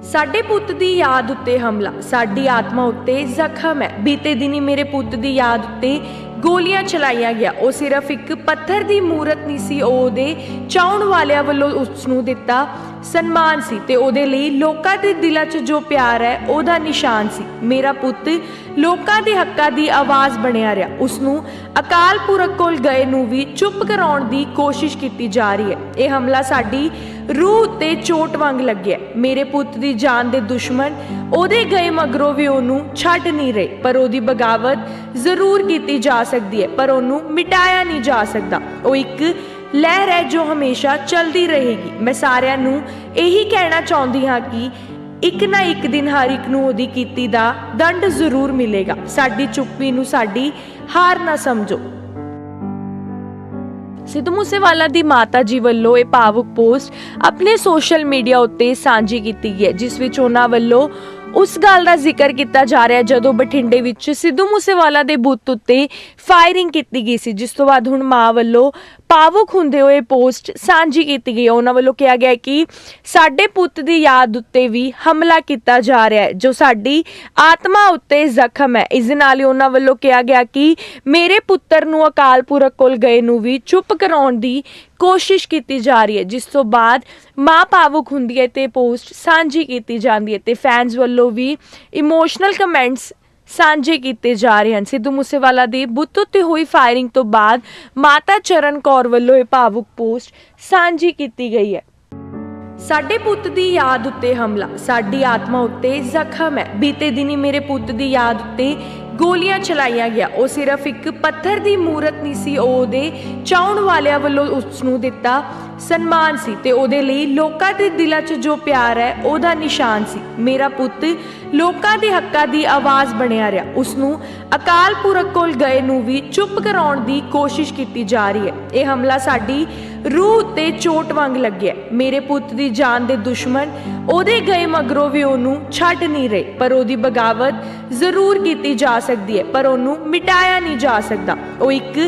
ਸਾਡੇ ਪੁੱਤ ਦੀ ਯਾਦ ਉੱਤੇ ਹਮਲਾ। ਸਾਡੀ ਆਤਮਾ ਉੱਤੇ ਜ਼ਖਮ ਹੈ। ਬੀਤੇ ਦਿਨੀ ਮੇਰੇ ਪੁੱਤ ਦੀ ਯਾਦ ਉੱਤੇ ਗੋਲੀਆਂ ਚਲਾਈਆਂ ਗਿਆ। ਉਹ ਸਿਰਫ ਇੱਕ ਪੱਥਰ ਦੀ ਮੂਰਤ ਨਹੀਂ ਸੀ, ਉਹ ਉਹਦੇ ਚਾਉਣ ਵਾਲਿਆਂ ਵੱਲੋਂ ਉਸ ਨੂੰ ਦਿੱਤਾ ਸਨਮਾਨ ਸੀ ਤੇ ਉਹਦੇ ਲਈ ਲੋਕਾਂ ਦੇ ਦਿਲਾਂ 'ਚ ਜੋ ਪਿਆਰ ਹੈ, ਉਹਦਾ ਨਿਸ਼ਾਨ ਸੀ। ਮੇਰਾ ਪੁੱਤ, ਲੋਕਾਂ ਦੇ ਹੱਕਾਂ ਦੀ ਆਵਾਜ਼ ਬਣਿਆ ਰਿਹਾ। ਉਸ ਨੂੰ ਅਕਾਲ ਪੁਰਖ ਕੋਲ ਗਏ ਨੂੰ ਵੀ ਚੁੱਪ ਕਰਾਉਣ ਦੀ ਕੋਸ਼ਿਸ਼ ਕੀਤੀ ਜਾ ਰਹੀ ਹੈ। ਇਹ ਹਮਲਾ ਸਾਡੀ ਰੂਹ ਤੇ ਚੋਟ ਵਾਂਗ ਲੱਗਿਆ। ਮੇਰੇ ਪੁੱਤ ਦੀ ਜਾਨ ਦੇ ਦੁਸ਼ਮਣ ਉਹਦੇ ਗਏ ਮਗਰੋਂ ਵੀ ਉਹਨੂੰ ਛੱਡ ਨਹੀਂ ਰਹੇ, ਪਰ ਉਹਦੀ ਬਗਾਵਤ ਜ਼ਰੂਰ ਕੀਤੀ ਜਾ ਸਕਦੀ ਹੈ, ਪਰ ਉਹਨੂੰ ਮਿਟਾਇਆ ਨਹੀਂ ਜਾ ਸਕਦਾ। ਉਹ ਇੱਕ ਲਹਿਰ ਹੈ ਜੋ ਹਮੇਸ਼ਾ ਚੱਲਦੀ ਰਹੇਗੀ। ਮੈਂ ਸਾਰਿਆਂ ਨੂੰ ਇਹੀ ਕਹਿਣਾ ਚਾਹੁੰਦੀ ਹਾਂ ਕਿ ਇੱਕ ਨਾ ਇੱਕ ਦਿਨ ਹਰ ਇੱਕ ਨੂੰ ਉਹਦੀ ਕੀਤੀ ਦਾ ਦੰਡ ਜ਼ਰੂਰ ਮਿਲੇਗਾ। ਸਾਡੀ ਚੁੱਪੀ ਨੂੰ ਸਾਡੀ ਹਾਰ ਨਾ ਸਮਝੋ। ਸਿੱਧੂ ਮੂਸੇਵਾਲਾ ਦੀ ਮਾਤਾ ਜੀ ਵੱਲੋਂ ਇਹ ਭਾਵੁਕ ਪੋਸਟ ਆਪਣੇ ਸੋਸ਼ਲ ਮੀਡੀਆ ਉੱਤੇ ਸਾਂਝੀ ਕੀਤੀ ਗਈ ਹੈ, ਜਿਸ ਵਿੱਚ ਉਹਨਾਂ ਵੱਲੋਂ ਉਸ ਗੱਲ ਦਾ ਜ਼ਿਕਰ ਕੀਤਾ ਜਾ ਰਿਹਾ ਜਦੋਂ ਬਠਿੰਡੇ ਵਿੱਚ ਸਿੱਧੂ ਮੂਸੇਵਾਲਾ ਦੇ ਬੁੱਤ ਉੱਤੇ ਫਾਇਰਿੰਗ ਕੀਤੀ ਗਈ ਸੀ, ਜਿਸ ਤੋਂ ਬਾਅਦ ਹੁਣ ਮਾਂ ਵੱਲੋਂ ਭਾਵੁਕ ਹੁੰਦੇ ਹੋਏ ਪੋਸਟ ਸਾਂਝੀ ਕੀਤੀ ਗਈ ਉਹਨਾਂ ਵੱਲੋਂ ਕਿਹਾ ਗਿਆ ਕਿ ਸਾਡੇ ਪੁੱਤ ਦੀ ਯਾਦ ਉੱਤੇ ਵੀ ਹਮਲਾ ਕੀਤਾ ਜਾ ਰਿਹਾ ਹੈ, ਜੋ ਸਾਡੀ ਆਤਮਾ ਉੱਤੇ ਜ਼ਖਮ ਹੈ। ਇਸ ਦੇ ਨਾਲ ਹੀ ਉਹਨਾਂ ਵੱਲੋਂ ਕਿਹਾ ਗਿਆ ਕਿ ਮੇਰੇ ਪੁੱਤਰ ਨੂੰ ਅਕਾਲ ਪੁਰਖ ਕੋਲ ਗਏ ਨੂੰ ਵੀ ਚੁੱਪ ਕਰਾਉਣ ਦੀ ਕੋਸ਼ਿਸ਼ ਕੀਤੀ ਜਾ ਰਹੀ ਹੈ, ਜਿਸ ਤੋਂ ਬਾਅਦ ਮਾਂ ਭਾਵੁਕ ਹੁੰਦੀ ਹੈ ਤੇ ਪੋਸਟ ਸਾਂਝੀ ਕੀਤੀ ਜਾਂਦੀ ਹੈ ਤੇ ਫੈਨਸ ਵੱਲੋਂ ਵੀ ਇਮੋਸ਼ਨਲ ਕਮੈਂਟਸ ਸਾਂਝੇ ਕੀਤੇ ਜਾ ਰਹੇ ਹਨ। ਸਿੱਧੂ ਮੂਸੇਵਾਲਾ ਦੀ ਬੁੱਤ ਉੱਤੇ ਹੋਈ ਫਾਇਰਿੰਗ ਤੋਂ ਬਾਅਦ ਮਾਤਾ ਚਰਨ ਕੌਰ ਵੱਲੋਂ ਇਹ ਭਾਵੁਕ ਪੋਸਟ ਸਾਂਝੀ ਕੀਤੀ ਗਈ ਹੈ। ਸਾਡੇ ਪੁੱਤ ਦੀ ਯਾਦ ਉੱਤੇ ਹਮਲਾ, ਸਾਡੀ ਆਤਮਾ ਉੱਤੇ ਜ਼ਖਮ ਹੈ। ਬੀਤੇ ਦਿਨੀ ਮੇਰੇ ਪੁੱਤ ਦੀ ਯਾਦ ਉੱਤੇ ਗੋਲੀਆਂ ਚਲਾਈਆਂ ਗਿਆ। ਉਹ ਸਿਰਫ ਇੱਕ ਪੱਥਰ ਦੀ ਮੂਰਤ ਨਹੀਂ ਸੀ, ਉਹ ਉਹਦੇ ਚਾਹਣ ਵਾਲਿਆਂ ਵੱਲੋਂ ਉਸ ਨੂੰ ਦਿੱਤਾ ਸਨਮਾਨ ਸੀ ਤੇ ਉਹਦੇ ਲਈ ਲੋਕਾਂ ਦੇ ਦਿਲਾਂ 'ਚ ਜੋ ਪਿਆਰ ਹੈ, ਉਹਦਾ ਨਿਸ਼ਾਨ ਸੀ। ਮੇਰਾ ਪੁੱਤ ਲੋਕਾਂ ਦੇ ਹੱਕਾਂ ਦੀ ਆਵਾਜ਼ ਬਣਿਆ ਰਿਹਾ। ਉਸ ਨੂੰ ਅਕਾਲ ਪੁਰਖ ਕੋਲ ਗਏ ਨੂੰ ਵੀ ਚੁੱਪ ਕਰਾਉਣ ਦੀ ਕੋਸ਼ਿਸ਼ ਕੀਤੀ ਜਾ ਰਹੀ ਹੈ। ਇਹ ਹਮਲਾ ਸਾਡੀ ਰੂਹ ਤੇ ਚੋਟ ਵਾਂਗ ਲੱਗਿਆ। ਮੇਰੇ ਪੁੱਤ ਦੀ ਜਾਨ ਦੇ ਦੁਸ਼ਮਣ ਉਹਦੇ ਗਏ ਮਗਰੋਂ ਵੀ ਉਹਨੂੰ ਛੱਡ ਨਹੀਂ ਰਹੇ, ਪਰ ਉਹਦੀ ਬਗਾਵਤ ਜ਼ਰੂਰ ਕੀਤੀ ਜਾ ਸਕਦੀ ਹੈ, ਪਰ ਉਹਨੂੰ ਮਿਟਾਇਆ ਨਹੀਂ ਜਾ ਸਕਦਾ। ਉਹ ਇੱਕ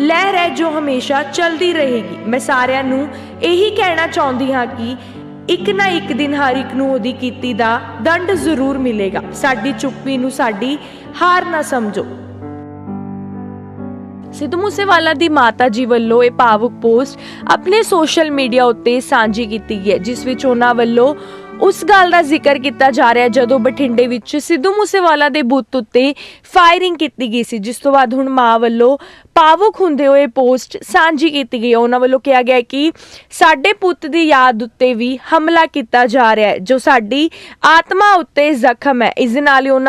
ਲਹਿਰ ਹੈ ਜੋ ਹਮੇਸ਼ਾ ਚੱਲਦੀ ਰਹੇਗੀ। ਮੈਂ ਸਾਰਿਆਂ ਨੂੰ ਇਹੀ ਕਹਿਣਾ ਚਾਹੁੰਦੀ ਹਾਂ ਕਿ ਇੱਕ ਨਾ ਇੱਕ ਦਿਨ ਹਰ ਇੱਕ ਨੂੰ ਉਹਦੀ ਕੀਤੀ ਦਾ ਦੰਡ ਜ਼ਰੂਰ ਮਿਲੇਗਾ। ਸਾਡੀ ਚੁੱਪੀ ਨੂੰ ਸਾਡੀ ਹਾਰ ਨਾ ਸਮਝੋ। ਸਿੱਧੂ ਮੂਸੇਵਾਲਾ ਦੀ ਮਾਤਾ ਜੀ ਵੱਲੋਂ ਇਹ ਭਾਵੁਕ ਪੋਸਟ ਆਪਣੇ ਸੋਸ਼ਲ ਮੀਡੀਆ ਉੱਤੇ ਸਾਂਝੀ ਕੀਤੀ ਗਈ ਹੈ, ਜਿਸ ਵਿੱਚ ਉਹਨਾਂ ਵੱਲੋਂ ਉਸ ਗੱਲ ਦਾ ਜ਼ਿਕਰ ਕੀਤਾ ਜਾ ਰਿਹਾ ਜਦੋਂ ਬਠਿੰਡੇ ਵਿੱਚ ਸਿੱਧੂ ਮੂਸੇਵਾਲਾ ਦੇ ਬੁੱਤ ਉੱਤੇ ਫਾਇਰਿੰਗ ਕੀਤੀ ਗਈ ਸੀ, ਜਿਸ ਤੋਂ ਬਾਅਦ ਹੁਣ ਮਾਂ ਵੱਲੋਂ ਭਾਵੁਕ ਹੁੰਦੇ ਹੋਏ ਪੋਸਟ ਸਾਂਝੀ ਕੀਤੀ ਗਈ ਹੈ। ਉਹਨਾਂ ਵੱਲੋਂ ਕਿਹਾ ਗਿਆ ਕਿ ਸਾਡੇ ਪੁੱਤ ਦੀ ਯਾਦ ਉੱਤੇ ਵੀ ਹਮਲਾ ਕੀਤਾ ਜਾ ਰਿਹਾ ਹੈ, ਜੋ ਸਾਡੀ ਆਤਮਾ ਉੱਤੇ ਜ਼ਖਮ ਹੈ। ਇਸ ਦੇ ਨਾਲ ਹੀ ਉਹਨਾਂ